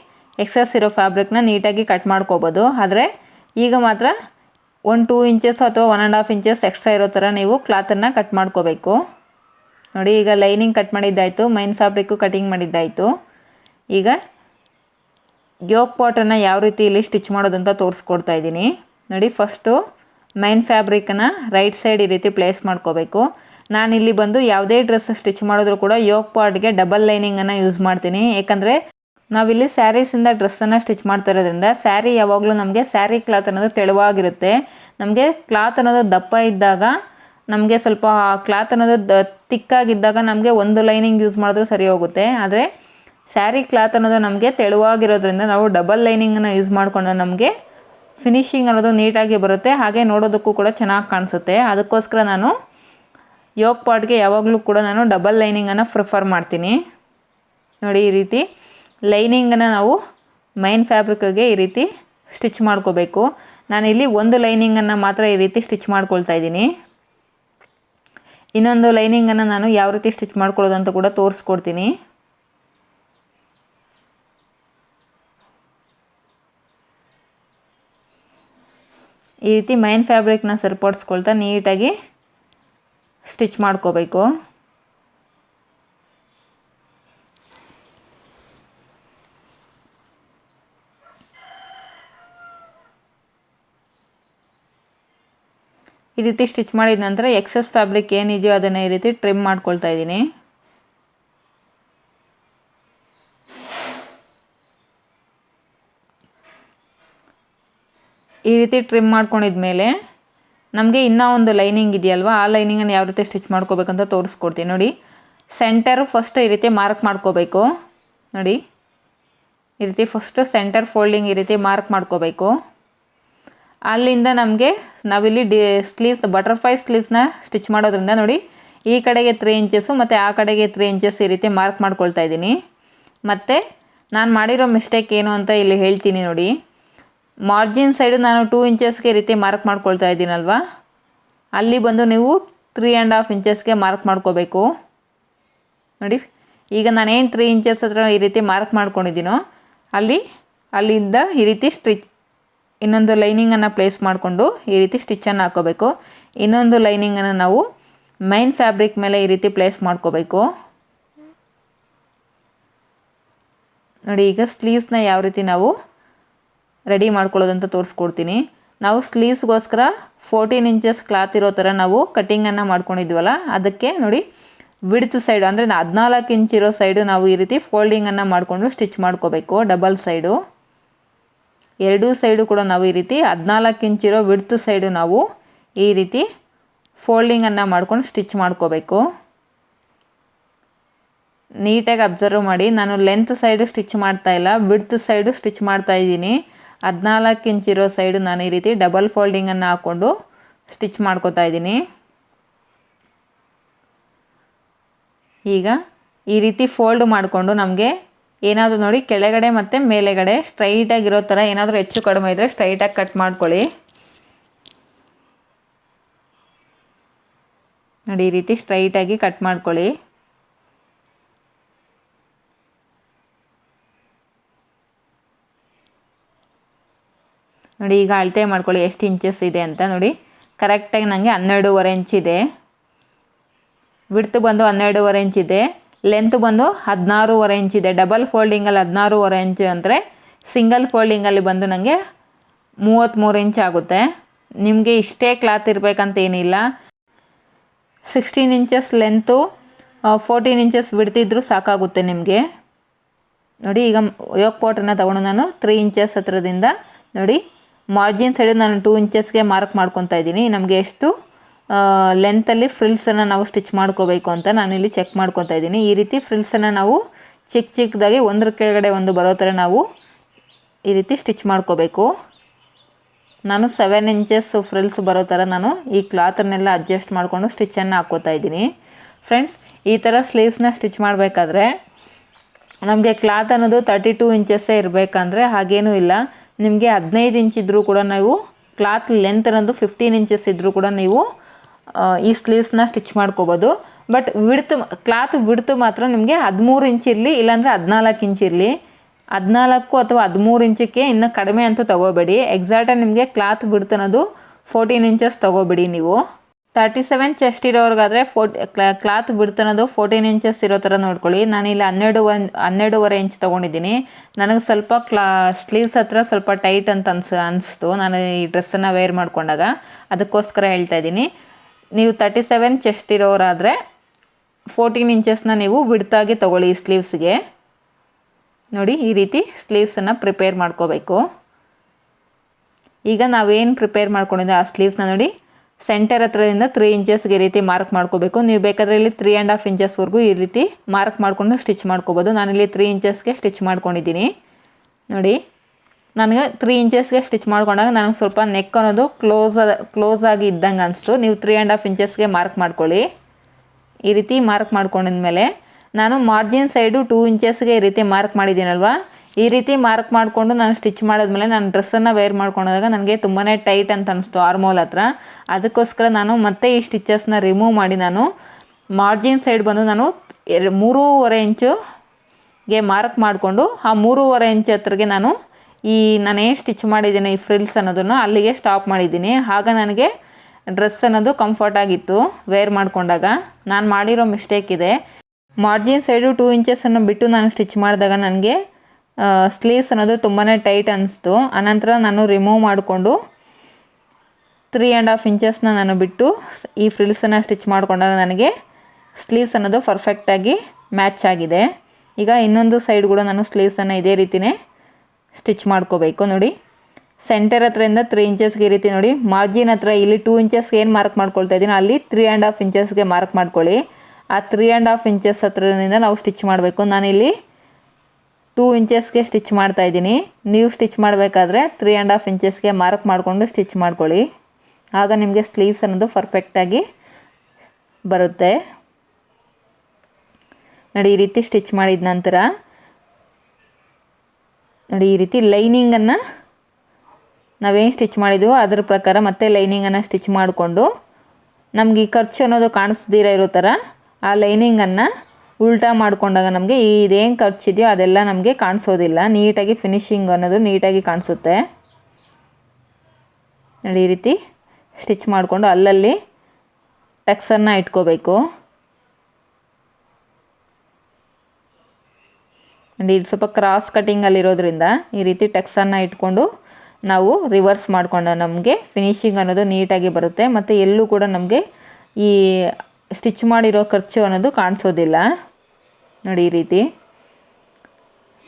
Speaker 1: ಎಕ್ಸಸ್ ಇರೋ ಫ್ಯಾಬ್ರಿಕ್ನ ನೀಟಾಗಿ ಕಟ್ ಮಾಡ್ಕೋಬೋದು. ಆದರೆ ಈಗ ಮಾತ್ರ ಒನ್, ಟೂ ಇಂಚಸ್ ಅಥವಾ one and half inches extra ಇರೋ ಥರ ನೀವು ಕ್ಲಾತನ್ನು ಕಟ್ ಮಾಡ್ಕೋಬೇಕು. ನೋಡಿ, ಈಗ ಲೈನಿಂಗ್ ಕಟ್ ಮಾಡಿದ್ದಾಯಿತು, ಮೈನ್ ಫ್ಯಾಬ್ರಿಕ್ಕು ಕಟಿಂಗ್ ಮಾಡಿದ್ದಾಯಿತು. ಈಗ ಯೋಗ್ ಪಾಟನ್ನು ಯಾವ ರೀತಿ ಇಲ್ಲಿ ಸ್ಟಿಚ್ ಮಾಡೋದಂತ ತೋರಿಸ್ಕೊಡ್ತಾ ಇದ್ದೀನಿ. ನೋಡಿ, ಫಸ್ಟು ಮೈನ್ ಫ್ಯಾಬ್ರಿಕ್ಕನ್ನು ರೈಟ್ ಸೈಡ್ ಈ ರೀತಿ ಪ್ಲೇಸ್ ಮಾಡ್ಕೋಬೇಕು. ಇಲ್ಲಿ ಬಂದು ಯಾವುದೇ ಡ್ರೆಸ್ ಸ್ಟಿಚ್ ಮಾಡಿದ್ರು ಕೂಡ ಯೋಗ್ ಪಾಟ್ಗೆ ಡಬಲ್ ಲೈನಿಂಗನ್ನು ಯೂಸ್ ಮಾಡ್ತೀನಿ. ಯಾಕಂದರೆ ನಾವಿಲ್ಲಿ ಸ್ಯಾರೀಸಿಂದ ಡ್ರೆಸ್ಸನ್ನು ಸ್ಟಿಚ್ ಮಾಡ್ತಾ ಇರೋದ್ರಿಂದ ಸ್ಯಾರಿ ಯಾವಾಗಲೂ ನಮಗೆ ಸ್ಯಾರಿ ಕ್ಲಾತ್ ಅನ್ನೋದು ತೆಳುವಾಗಿರುತ್ತೆ. ನಮಗೆ ಕ್ಲಾತ್ ಅನ್ನೋದು ದಪ್ಪ ಇದ್ದಾಗ, ನಮಗೆ ಸ್ವಲ್ಪ ಕ್ಲಾತ್ ಅನ್ನೋದು ದ ತಿಕ್ಕಾಗಿದ್ದಾಗ ನಮಗೆ ಒಂದು ಲೈನಿಂಗ್ ಯೂಸ್ ಮಾಡಿದ್ರೂ ಸರಿ ಹೋಗುತ್ತೆ. ಆದರೆ ಸ್ಯಾರಿ ಕ್ಲಾತ್ ಅನ್ನೋದು ನಮಗೆ ತೆಳುವಾಗಿರೋದ್ರಿಂದ ನಾವು ಡಬಲ್ ಲೈನಿಂಗನ್ನು ಯೂಸ್ ಮಾಡಿಕೊಂಡು ನಮಗೆ ಫಿನಿಶಿಂಗ್ ಅನ್ನೋದು ನೀಟಾಗಿ ಬರುತ್ತೆ. ಹಾಗೆ ನೋಡೋದಕ್ಕೂ ಕೂಡ ಚೆನ್ನಾಗಿ ಕಾಣಿಸುತ್ತೆ. ಅದಕ್ಕೋಸ್ಕರ ನಾನು ಯೋಗ ಪಾಟ್ಗೆ ಯಾವಾಗಲೂ ಕೂಡ ನಾನು ಡಬಲ್ ಲೈನಿಂಗನ್ನು ಪ್ರಿಫರ್ ಮಾಡ್ತೀನಿ. ನೋಡಿ ಈ ರೀತಿ. ಲೈನಿಂಗನ್ನು ನಾವು ಮೈನ್ ಫ್ಯಾಬ್ರಿಕ್ಗೆ ಈ ರೀತಿ ಸ್ಟಿಚ್ ಮಾಡ್ಕೋಬೇಕು. ನಾನಿಲ್ಲಿ ಒಂದು ಲೈನಿಂಗನ್ನು ಮಾತ್ರ ಈ ರೀತಿ ಸ್ಟಿಚ್ ಮಾಡ್ಕೊಳ್ತಾ ಇದ್ದೀನಿ. ಇನ್ನೊಂದು ಲೈನಿಂಗನ್ನು ನಾನು ಯಾವ ರೀತಿ ಸ್ಟಿಚ್ ಮಾಡ್ಕೊಳ್ಳೋದು ಅಂತ ಕೂಡ ತೋರಿಸ್ಕೊಡ್ತೀನಿ. ಈ ರೀತಿ ಮೈನ್ ಫ್ಯಾಬ್ರಿಕ್ನ ಸರಿಪಡಿಸ್ಕೊಳ್ತಾ ನೀಟಾಗಿ ಸ್ಟಿಚ್ ಮಾಡ್ಕೋಬೇಕು. ಈ ರೀತಿ ಸ್ಟಿಚ್ ಮಾಡಿದ ನಂತರ ಎಕ್ಸಸ್ ಫ್ಯಾಬ್ರಿಕ್ ಏನಿದೆಯೋ ಅದನ್ನು ಈ ರೀತಿ ಟ್ರಿಮ್ ಮಾಡ್ಕೊಳ್ತಾ ಇದ್ದೀನಿ. ಈ ರೀತಿ ಟ್ರಿಮ್ ಮಾಡ್ಕೊಂಡಿದ್ಮೇಲೆ ನಮಗೆ ಇನ್ನೂ ಒಂದು ಲೈನಿಂಗ್ ಇದೆಯಲ್ವ? ಆ ಲೈನಿಂಗನ್ನು ಯಾವ ರೀತಿ ಸ್ಟಿಚ್ ಮಾಡ್ಕೋಬೇಕಂತ ತೋರಿಸ್ಕೊಡ್ತೀನಿ. ನೋಡಿ, ಸೆಂಟರ್ ಫಸ್ಟ್ ಈ ರೀತಿ ಮಾರ್ಕ್ ಮಾಡ್ಕೋಬೇಕು. ನೋಡಿ, ಈ ರೀತಿ ಫಸ್ಟು ಸೆಂಟರ್ ಫೋಲ್ಡಿಂಗ್ ಈ ರೀತಿ ಮಾರ್ಕ್ ಮಾಡ್ಕೋಬೇಕು. ಅಲ್ಲಿಂದ ನಮಗೆ ನಾವಿಲ್ಲಿ ಡಿ ಸ್ಲೀವ್ಸ್ ಬಟರ್ಫ್ಲೈ ಸ್ಲೀವ್ಸ್ನ ಸ್ಟಿಚ್ ಮಾಡೋದ್ರಿಂದ ನೋಡಿ, ಈ ಕಡೆಗೆ ತ್ರೀ ಇಂಚಸ್ಸು ಮತ್ತು ಆ ಕಡೆಗೆ ತ್ರೀ ಇಂಚಸ್ ಈ ರೀತಿ ಮಾರ್ಕ್ ಮಾಡ್ಕೊಳ್ತಾ ಇದ್ದೀನಿ. ಮತ್ತು ನಾನು ಮಾಡಿರೋ ಮಿಸ್ಟೇಕ್ ಏನು ಅಂತ ಇಲ್ಲಿ ಹೇಳ್ತೀನಿ ನೋಡಿ. ಮಾರ್ಜಿನ್ ಸೈಡು ನಾನು ಟೂ ಇಂಚಸ್ಗೆ ಈ ರೀತಿ ಮಾರ್ಕ್ ಮಾಡ್ಕೊಳ್ತಾ ಇದ್ದೀನಲ್ವ? ಅಲ್ಲಿ ಬಂದು ನೀವು ತ್ರೀ ಆ್ಯಂಡ್ ಹಾಫ್ ಇಂಚಸ್ಗೆ ಮಾರ್ಕ್ ಮಾಡ್ಕೋಬೇಕು. ನೋಡಿ, ಈಗ ನಾನೇನು ತ್ರೀ ಇಂಚಸ್ ಹತ್ರ ಈ ರೀತಿ ಮಾರ್ಕ್ ಮಾಡ್ಕೊಂಡಿದ್ದೀನೋ, ಅಲ್ಲಿ, ಅಲ್ಲಿಂದ ಈ ರೀತಿ ಸ್ಟಿಚ್ ಇನ್ನೊಂದು ಲೈನಿಂಗನ್ನು ಪ್ಲೇಸ್ ಮಾಡಿಕೊಂಡು ಈ ರೀತಿ ಸ್ಟಿಚ್ಚನ್ನು ಹಾಕೋಬೇಕು. ಇನ್ನೊಂದು ಲೈನಿಂಗನ್ನು ನಾವು ಮೈನ್ ಫ್ಯಾಬ್ರಿಕ್ ಮೇಲೆ ಈ ರೀತಿ ಪ್ಲೇಸ್ ಮಾಡ್ಕೋಬೇಕು. ನೋಡಿ, ಈಗ ಸ್ಲೀವ್ಸ್ನ ಯಾವ ರೀತಿ ನಾವು ರೆಡಿ ಮಾಡ್ಕೊಳ್ಳೋದಂತ ತೋರಿಸ್ಕೊಡ್ತೀನಿ. ನಾವು ಸ್ಲೀವ್ಸ್ಗೋಸ್ಕರ ಫೋರ್ಟೀನ್ ಇಂಚಸ್ ಕ್ಲಾತ್ ಇರೋ ಥರ ನಾವು ಕಟ್ಟಿಂಗನ್ನು ಮಾಡ್ಕೊಂಡಿದ್ವಲ್ಲ, ಅದಕ್ಕೆ ನೋಡಿ ವಿಡ್ತ್ ಸೈಡು ಅಂದರೆ ಹದಿನಾಲ್ಕು ಇಂಚ್ ಇರೋ ಸೈಡು ನಾವು ಈ ರೀತಿ ಫೋಲ್ಡಿಂಗನ್ನು ಮಾಡಿಕೊಂಡು ಸ್ಟಿಚ್ ಮಾಡ್ಕೋಬೇಕು ಡಬಲ್ ಸೈಡು ಎರಡೂ ಸೈಡು ಕೂಡ ನಾವು ಈ ರೀತಿ ಹದಿನಾಲ್ಕು ಇಂಚಿರೋ ವಿಡ್ತ್ ಸೈಡು ನಾವು ಈ ರೀತಿ ಫೋಲ್ಡಿಂಗನ್ನು ಮಾಡ್ಕೊಂಡು ಸ್ಟಿಚ್ ಮಾಡ್ಕೋಬೇಕು. ನೀಟಾಗಿ ಅಬ್ಸರ್ವ್ ಮಾಡಿ. ನಾನು ಲೆಂತ್ ಸೈಡು ಸ್ಟಿಚ್ ಮಾಡ್ತಾ ಇಲ್ಲ. ವಿಡ್ತ್ ಸೈಡು ಸ್ಟಿಚ್ ಮಾಡ್ತಾ ಇದ್ದೀನಿ. ಹದಿನಾಲ್ಕು ಇಂಚಿರೋ ಸೈಡು ನಾನು ಈ ರೀತಿ ಡಬಲ್ ಫೋಲ್ಡಿಂಗನ್ನು ಹಾಕ್ಕೊಂಡು ಸ್ಟಿಚ್ ಮಾಡ್ಕೋತಾ ಇದ್ದೀನಿ. ಈಗ ಈ ರೀತಿ ಫೋಲ್ಡ್ ಮಾಡಿಕೊಂಡು ನಮಗೆ ಏನಾದರೂ ನೋಡಿ, ಕೆಳಗಡೆ ಮತ್ತು ಮೇಲೆಗಡೆ ಸ್ಟ್ರೈಟಾಗಿರೋ ಥರ ಏನಾದರೂ ಹೆಚ್ಚು ಕಡಿಮೆ ಇದ್ದರೆ ಸ್ಟ್ರೈಟಾಗಿ ಕಟ್ ಮಾಡ್ಕೊಳ್ಳಿ. ನೋಡಿ, ಈ ರೀತಿ ಸ್ಟ್ರೈಟಾಗಿ ಕಟ್ ಮಾಡ್ಕೊಳ್ಳಿ. ನೋಡಿ, ಈಗ ಅಳತೆ ಮಾಡ್ಕೊಳ್ಳಿ, ಎಷ್ಟು ಇಂಚಸ್ ಇದೆ ಅಂತ ನೋಡಿ. ಕರೆಕ್ಟಾಗಿ ನನಗೆ ಹನ್ನೆರಡೂವರೆ ಇಂಚ್ ಇದೆ. ಬಿಡ್ತು ಬಂದು ಹನ್ನೆರಡೂವರೆ ಇಂಚ್ ಇದೆ. ಲೆಂತ್ ಬಂದು ಹದಿನಾರೂವರೆ ಇಂಚ್ ಇದೆ. ಡಬಲ್ ಫೋಲ್ಡಿಂಗಲ್ಲಿ ಹದಿನಾರೂವರೆ ಇಂಚ್ ಅಂದರೆ ಸಿಂಗಲ್ ಫೋಲ್ಡಿಂಗಲ್ಲಿ ಬಂದು ನನಗೆ ಮೂವತ್ತ್ಮೂರು ಇಂಚ್ ಆಗುತ್ತೆ. ನಿಮಗೆ ಇಷ್ಟೇ ಕ್ಲಾತ್ ಇರಬೇಕಂತ ಏನಿಲ್ಲ. Sixteen inches length fourteen inches ಬಿಡ್ತಿದ್ರು ಸಾಕಾಗುತ್ತೆ ನಿಮಗೆ. ನೋಡಿ, ಈಗ ಯೋಗ ಪೌಡ್ರನ್ನ ತೊಗೊಂಡು ನಾನು ತ್ರೀ ಇಂಚಸ್ ಹತ್ರದಿಂದ ನೋಡಿ ಮಾರ್ಜಿನ್ ಸೈಡು ನಾನು ಟೂ ಇಂಚಸ್ಗೆ ಮಾರ್ಕ್ ಮಾಡ್ಕೊತಾ ಇದ್ದೀನಿ. ನಮಗೆ ಎಷ್ಟು? ಲೆಂತಲ್ಲಿ ಫ್ರಿಲ್ಸನ್ನು ನಾವು ಸ್ಟಿಚ್ ಮಾಡ್ಕೋಬೇಕು ಅಂತ ನಾನಿಲ್ಲಿ ಚೆಕ್ ಮಾಡ್ಕೊತಾ ಇದ್ದೀನಿ. ಈ ರೀತಿ ಫ್ರಿಲ್ಸನ್ನು ನಾವು ಚಿಕ್ಕ ಚಿಕ್ಕದಾಗಿ ಒಂದರ ಕೆಳಗಡೆ ಒಂದು ಬರೋ ಥರ ನಾವು ಈ ರೀತಿ ಸ್ಟಿಚ್ ಮಾಡ್ಕೋಬೇಕು. ನಾನು ಸೆವೆನ್ ಇಂಚಸ್ ಫ್ರಿಲ್ಸ್ ಬರೋ ಥರ ನಾನು ಈ ಕ್ಲಾತನ್ನೆಲ್ಲ ಅಡ್ಜಸ್ಟ್ ಮಾಡಿಕೊಂಡು ಸ್ಟಿಚ್ಚನ್ನು ಹಾಕ್ಕೋತಾ ಇದ್ದೀನಿ. ಫ್ರೆಂಡ್ಸ್ ಈ ಥರ ಸ್ಲೀವ್ಸ್ನ ಸ್ಟಿಚ್ ಮಾಡಬೇಕಾದ್ರೆ ನಮಗೆ ಕ್ಲಾತ್ ಅನ್ನೋದು ತರ್ಟಿ ಟೂ ಇಂಚಸ್ಸೇ ಇರಬೇಕಂದ್ರೆ ಹಾಗೇನೂ ಇಲ್ಲ. ನಿಮಗೆ ಹದಿನೈದು ಇಂಚ್ ಇದ್ದರೂ ಕೂಡ ನೀವು ಕ್ಲಾತ್ ಲೆಂತ್ ಅನ್ನೋದು ಫಿಫ್ಟೀನ್ ಇಂಚಸ್ ಇದ್ದರೂ ಕೂಡ ನೀವು ಈ ಸ್ಲೀವ್ಸ್ನ ಸ್ಟಿಚ್ ಮಾಡ್ಕೋಬೋದು. ಬಟ್ ವಿಡ್ತು ಕ್ಲಾತ್ ವಿಡ್ತು ಮಾತ್ರ ನಿಮಗೆ ಹದಿಮೂರು ಇಂಚ್ ಇರಲಿ, ಇಲ್ಲಾಂದರೆ ಹದಿನಾಲ್ಕು ಇಂಚ್ ಇರಲಿ. ಹದಿನಾಲ್ಕು ಅಥವಾ ಹದಿಮೂರು ಇಂಚಕ್ಕೆ ಇನ್ನೂ ಕಡಿಮೆ ಅಂತೂ ತೊಗೋಬೇಡಿ. ಎಕ್ಸಾಕ್ಟಾಗಿ ನಿಮಗೆ ಕ್ಲಾತ್ ಬಿಡ್ತು ಅನ್ನೋದು ಫೋರ್ಟೀನ್ ಇಂಚಸ್ ತೊಗೋಬೇಡಿ ನೀವು. ತರ್ಟಿ ಸೆವೆನ್ ಚೆಸ್ಟ್ ಇರೋರ್ಗಾದರೆ ಫೋರ್ಟ್ ಕ್ಲಾತ್ ಬಿಡ್ತನೋದು ಫೋರ್ಟೀನ್ ಇಂಚಸ್ ಇರೋ ಥರ ನೋಡ್ಕೊಳ್ಳಿ. ನಾನಿಲ್ಲಿ ಹನ್ನೆರಡು ಒನ್, ಹನ್ನೆರಡೂವರೆ ಇಂಚ್ ತೊಗೊಂಡಿದ್ದೀನಿ. ನನಗೆ ಸ್ವಲ್ಪ ಕ್ಲಾ ಸ್ಲೀವ್ಸ್ ಹತ್ರ ಸ್ವಲ್ಪ ಟೈಟ್ ಅಂತ ಅನ್ಸ, ಅನಿಸ್ತು. ನಾನು ಈ ಡ್ರೆಸ್ಸನ್ನು ವೇರ್ ಮಾಡಿಕೊಂಡಾಗ. ಅದಕ್ಕೋಸ್ಕರ ಹೇಳ್ತಾ ಇದ್ದೀನಿ. ನೀವು ತರ್ಟಿ ಸೆವೆನ್ ಚೆಸ್ಟ್ ಇರೋರಾದರೆ ಫೋರ್ಟೀನ್ ಇಂಚಸ್ನ ನೀವು ಬಿಡ್ತಾಗಿ ತೊಗೊಳ್ಳಿ ಸ್ಲೀವ್ಸ್ಗೆ ನೋಡಿ, ಈ ರೀತಿ ಸ್ಲೀವ್ಸನ್ನು ಪ್ರಿಪೇರ್ ಮಾಡ್ಕೋಬೇಕು. ಈಗ ನಾವೇನು ಪ್ರಿಪೇರ್ ಮಾಡ್ಕೊಂಡಿದ್ದೆ ಆ ಸ್ಲೀವ್ಸ್ನ ನೋಡಿ ಸೆಂಟರ್ ಹತ್ರದಿಂದ ತ್ರೀ ಇಂಚಸ್ಗೆ ಈ ರೀತಿ ಮಾರ್ಕ್ ಮಾಡ್ಕೋಬೇಕು. ನೀವು ಬೇಕಾದರೆ ಇಲ್ಲಿ ತ್ರೀ ಆ್ಯಂಡ್ ಹಾಫ್ ಇಂಚಸ್ವರೆಗೂ ಈ ರೀತಿ ಮಾರ್ಕ್ ಮಾಡಿಕೊಂಡು ಸ್ಟಿಚ್ ಮಾಡ್ಕೋಬೋದು. ನಾನಿಲ್ಲಿ ತ್ರೀ ಇಂಚಸ್ಗೆ ಸ್ಟಿಚ್ ಮಾಡ್ಕೊಂಡಿದ್ದೀನಿ. ನೋಡಿ ನನಗೆ ತ್ರೀ ಇಂಚಸ್ಗೆ ಸ್ಟಿಚ್ ಮಾಡ್ಕೊಂಡಾಗ ನನಗೆ ಸ್ವಲ್ಪ ನೆಕ್ ಅನ್ನೋದು ಕ್ಲೋಸ್ ಕ್ಲೋಸ್ ಆಗಿ ಇದ್ದಂಗೆ ಅನಿಸ್ತು. ನೀವು ತ್ರೀ ಆ್ಯಂಡ್ ಹಾಫ್ ಇಂಚಸ್ಗೆ ಮಾರ್ಕ್ ಮಾಡ್ಕೊಳ್ಳಿ. ಈ ರೀತಿ ಮಾರ್ಕ್ ಮಾಡ್ಕೊಂಡಿದ್ಮೇಲೆ ನಾನು ಮಾರ್ಜಿನ್ ಸೈಡು ಟೂ ಇಂಚಸ್ಗೆ ಈ ರೀತಿ ಮಾರ್ಕ್ ಮಾಡಿದ್ದೀನಲ್ವ? ಈ ರೀತಿ ಮಾರ್ಕ್ ಮಾಡಿಕೊಂಡು ನಾನು ಸ್ಟಿಚ್ ಮಾಡಿದ್ಮೇಲೆ ನಾನು ಡ್ರೆಸ್ಸನ್ನು ವೇರ್ ಮಾಡ್ಕೊಂಡಾಗ ನನಗೆ ತುಂಬಾ ಟೈಟ್ ಅಂತ ಅನಿಸ್ತು ಆರ್ಮೋಲ್ ಹತ್ರ. ಅದಕ್ಕೋಸ್ಕರ ನಾನು ಮತ್ತೆ ಈ ಸ್ಟಿಚಸ್ನ ರಿಮೂವ್ ಮಾಡಿ ನಾನು ಮಾರ್ಜಿನ್ ಸೈಡ್ ಬಂದು ನಾನು ಮೂರುವರೆ ಇಂಚುಗೆ ಮಾರ್ಕ್ ಮಾಡಿಕೊಂಡು ಆ ಮೂರುವರೆ ಇಂಚ್ ಹತ್ರಗೆ ನಾನು ಈ ನಾನೇ ಸ್ಟಿಚ್ ಮಾಡಿದ್ದೀನಿ ಈ ಫ್ರಿಲ್ಸ್ ಅನ್ನೋದನ್ನು, ಅಲ್ಲಿಗೆ ಸ್ಟಾಪ್ ಮಾಡಿದ್ದೀನಿ. ಆಗ ನನಗೆ ಡ್ರೆಸ್ ಅನ್ನೋದು ಕಂಫರ್ಟ್ ಆಗಿತ್ತು ವೇರ್ ಮಾಡಿಕೊಂಡಾಗ. ನಾನು ಮಾಡಿರೋ ಮಿಸ್ಟೇಕ್ ಇದೆ. ಮಾರ್ಜಿನ್ ಸೈಡು ಟೂ ಇಂಚಸನ್ನು ಬಿಟ್ಟು ನಾನು ಸ್ಟಿಚ್ ಮಾಡಿದಾಗ ನನಗೆ ಸ್ಲೀವ್ಸ್ ಅನ್ನೋದು ತುಂಬಾ ಟೈಟ್ ಅನಿಸ್ತು. ಆನಂತರ ನಾನು ರಿಮೂವ್ ಮಾಡಿಕೊಂಡು ತ್ರೀ ಆ್ಯಂಡ್ ಹಾಫ್ ಇಂಚಸ್ನ ನಾನು ಬಿಟ್ಟು ಈ ಫ್ರಿಲ್ಸನ್ನು ಸ್ಟಿಚ್ ಮಾಡಿಕೊಂಡಾಗ ನನಗೆ ಸ್ಲೀವ್ಸ್ ಅನ್ನೋದು ಪರ್ಫೆಕ್ಟಾಗಿ ಮ್ಯಾಚ್ ಆಗಿದೆ. ಈಗ ಇನ್ನೊಂದು ಸೈಡ್ ಕೂಡ ನಾನು ಸ್ಲೀವ್ಸನ್ನು ಇದೇ ರೀತಿಯೇ ಸ್ಟಿಚ್ ಮಾಡ್ಕೋಬೇಕು ನೋಡಿ. ಸೆಂಟರ್ ಹತ್ರದಿಂದ ತ್ರೀ ಇಂಚಸ್ಗೆ ಈ ರೀತಿ ನೋಡಿ. ಮಾರ್ಜಿನ್ ಹತ್ರ ಇಲ್ಲಿ ಟೂ ಇಂಚಸ್ಗೆ ಏನು ಮಾರ್ಕ್ ಮಾಡ್ಕೊಳ್ತಾ ಇದ್ದೀನಿ ಅಲ್ಲಿ ತ್ರೀ ಆ್ಯಂಡ್ ಹಾಫ್ ಇಂಚಸ್ಗೆ ಮಾರ್ಕ್ ಮಾಡ್ಕೊಳ್ಳಿ. ಆ ತ್ರೀ ಆ್ಯಂಡ್ ಹಾಫ್ ಇಂಚಸ್ ಹತ್ರದಿಂದ ನಾವು ಸ್ಟಿಚ್ ಮಾಡಬೇಕು. ನಾನಿಲ್ಲಿ ಟೂ ಇಂಚಸ್ಗೆ ಸ್ಟಿಚ್ ಮಾಡ್ತಾ ಇದ್ದೀನಿ. ನೀವು ಸ್ಟಿಚ್ ಮಾಡಬೇಕಾದ್ರೆ ತ್ರೀ ಆ್ಯಂಡ್ ಹಾಫ್ ಇಂಚಸ್ಗೆ ಮಾರ್ಕ್ ಮಾಡಿಕೊಂಡು ಸ್ಟಿಚ್ ಮಾಡ್ಕೊಳ್ಳಿ. ಆಗ ನಿಮಗೆ ಸ್ಲೀವ್ಸ್ ಅನ್ನೋದು ಪರ್ಫೆಕ್ಟಾಗಿ ಬರುತ್ತೆ. ನೋಡಿ, ಈ ರೀತಿ ಸ್ಟಿಚ್ ಮಾಡಿದ ನಂತರ ನೋಡಿ, ಈ ರೀತಿ ಲೈನಿಂಗನ್ನು ನಾವೇನು ಸ್ಟಿಚ್ ಮಾಡಿದ್ವೋ ಅದ್ರ ಪ್ರಕಾರ ಮತ್ತೆ ಲೈನಿಂಗನ್ನು ಸ್ಟಿಚ್ ಮಾಡಿಕೊಂಡು ನಮಗೆ ಈ ಖರ್ಚು ಅನ್ನೋದು ಕಾಣಿಸ್ದಿರ ಇರೋ ಥರ ಆ ಲೈನಿಂಗನ್ನು ಉಲ್ಟಾ ಮಾಡಿಕೊಂಡಾಗ ನಮಗೆ ಇದೇನು ಖರ್ಚಿದೆಯೋ ಅದೆಲ್ಲ ನಮಗೆ ಕಾಣಿಸೋದಿಲ್ಲ. ನೀಟಾಗಿ ಫಿನಿಶಿಂಗ್ ಅನ್ನೋದು ನೀಟಾಗಿ ಕಾಣಿಸುತ್ತೆ. ನೋಡಿ, ಈ ರೀತಿ ಸ್ಟಿಚ್ ಮಾಡಿಕೊಂಡು ಅಲ್ಲಲ್ಲಿ ಟೆಕ್ಸನ್ನು ಇಟ್ಕೋಬೇಕು. ನೋಡಿ ಇದು ಸ್ವಲ್ಪ ಕ್ರಾಸ್ ಕಟ್ಟಿಂಗಲ್ಲಿರೋದ್ರಿಂದ ಈ ರೀತಿ ಟೆಕ್ಸನ್ನು ಇಟ್ಕೊಂಡು ನಾವು ರಿವರ್ಸ್ ಮಾಡಿಕೊಂಡು ನಮಗೆ ಫಿನಿಶಿಂಗ್ ಅನ್ನೋದು ನೀಟಾಗಿ ಬರುತ್ತೆ. ಮತ್ತು ಎಲ್ಲೂ ಕೂಡ ನಮಗೆ ಈ ಸ್ಟಿಚ್ ಮಾಡಿರೋ ಖರ್ಚು ಅನ್ನೋದು ಕಾಣಿಸೋದಿಲ್ಲ. ನೋಡಿ ಈ ರೀತಿ.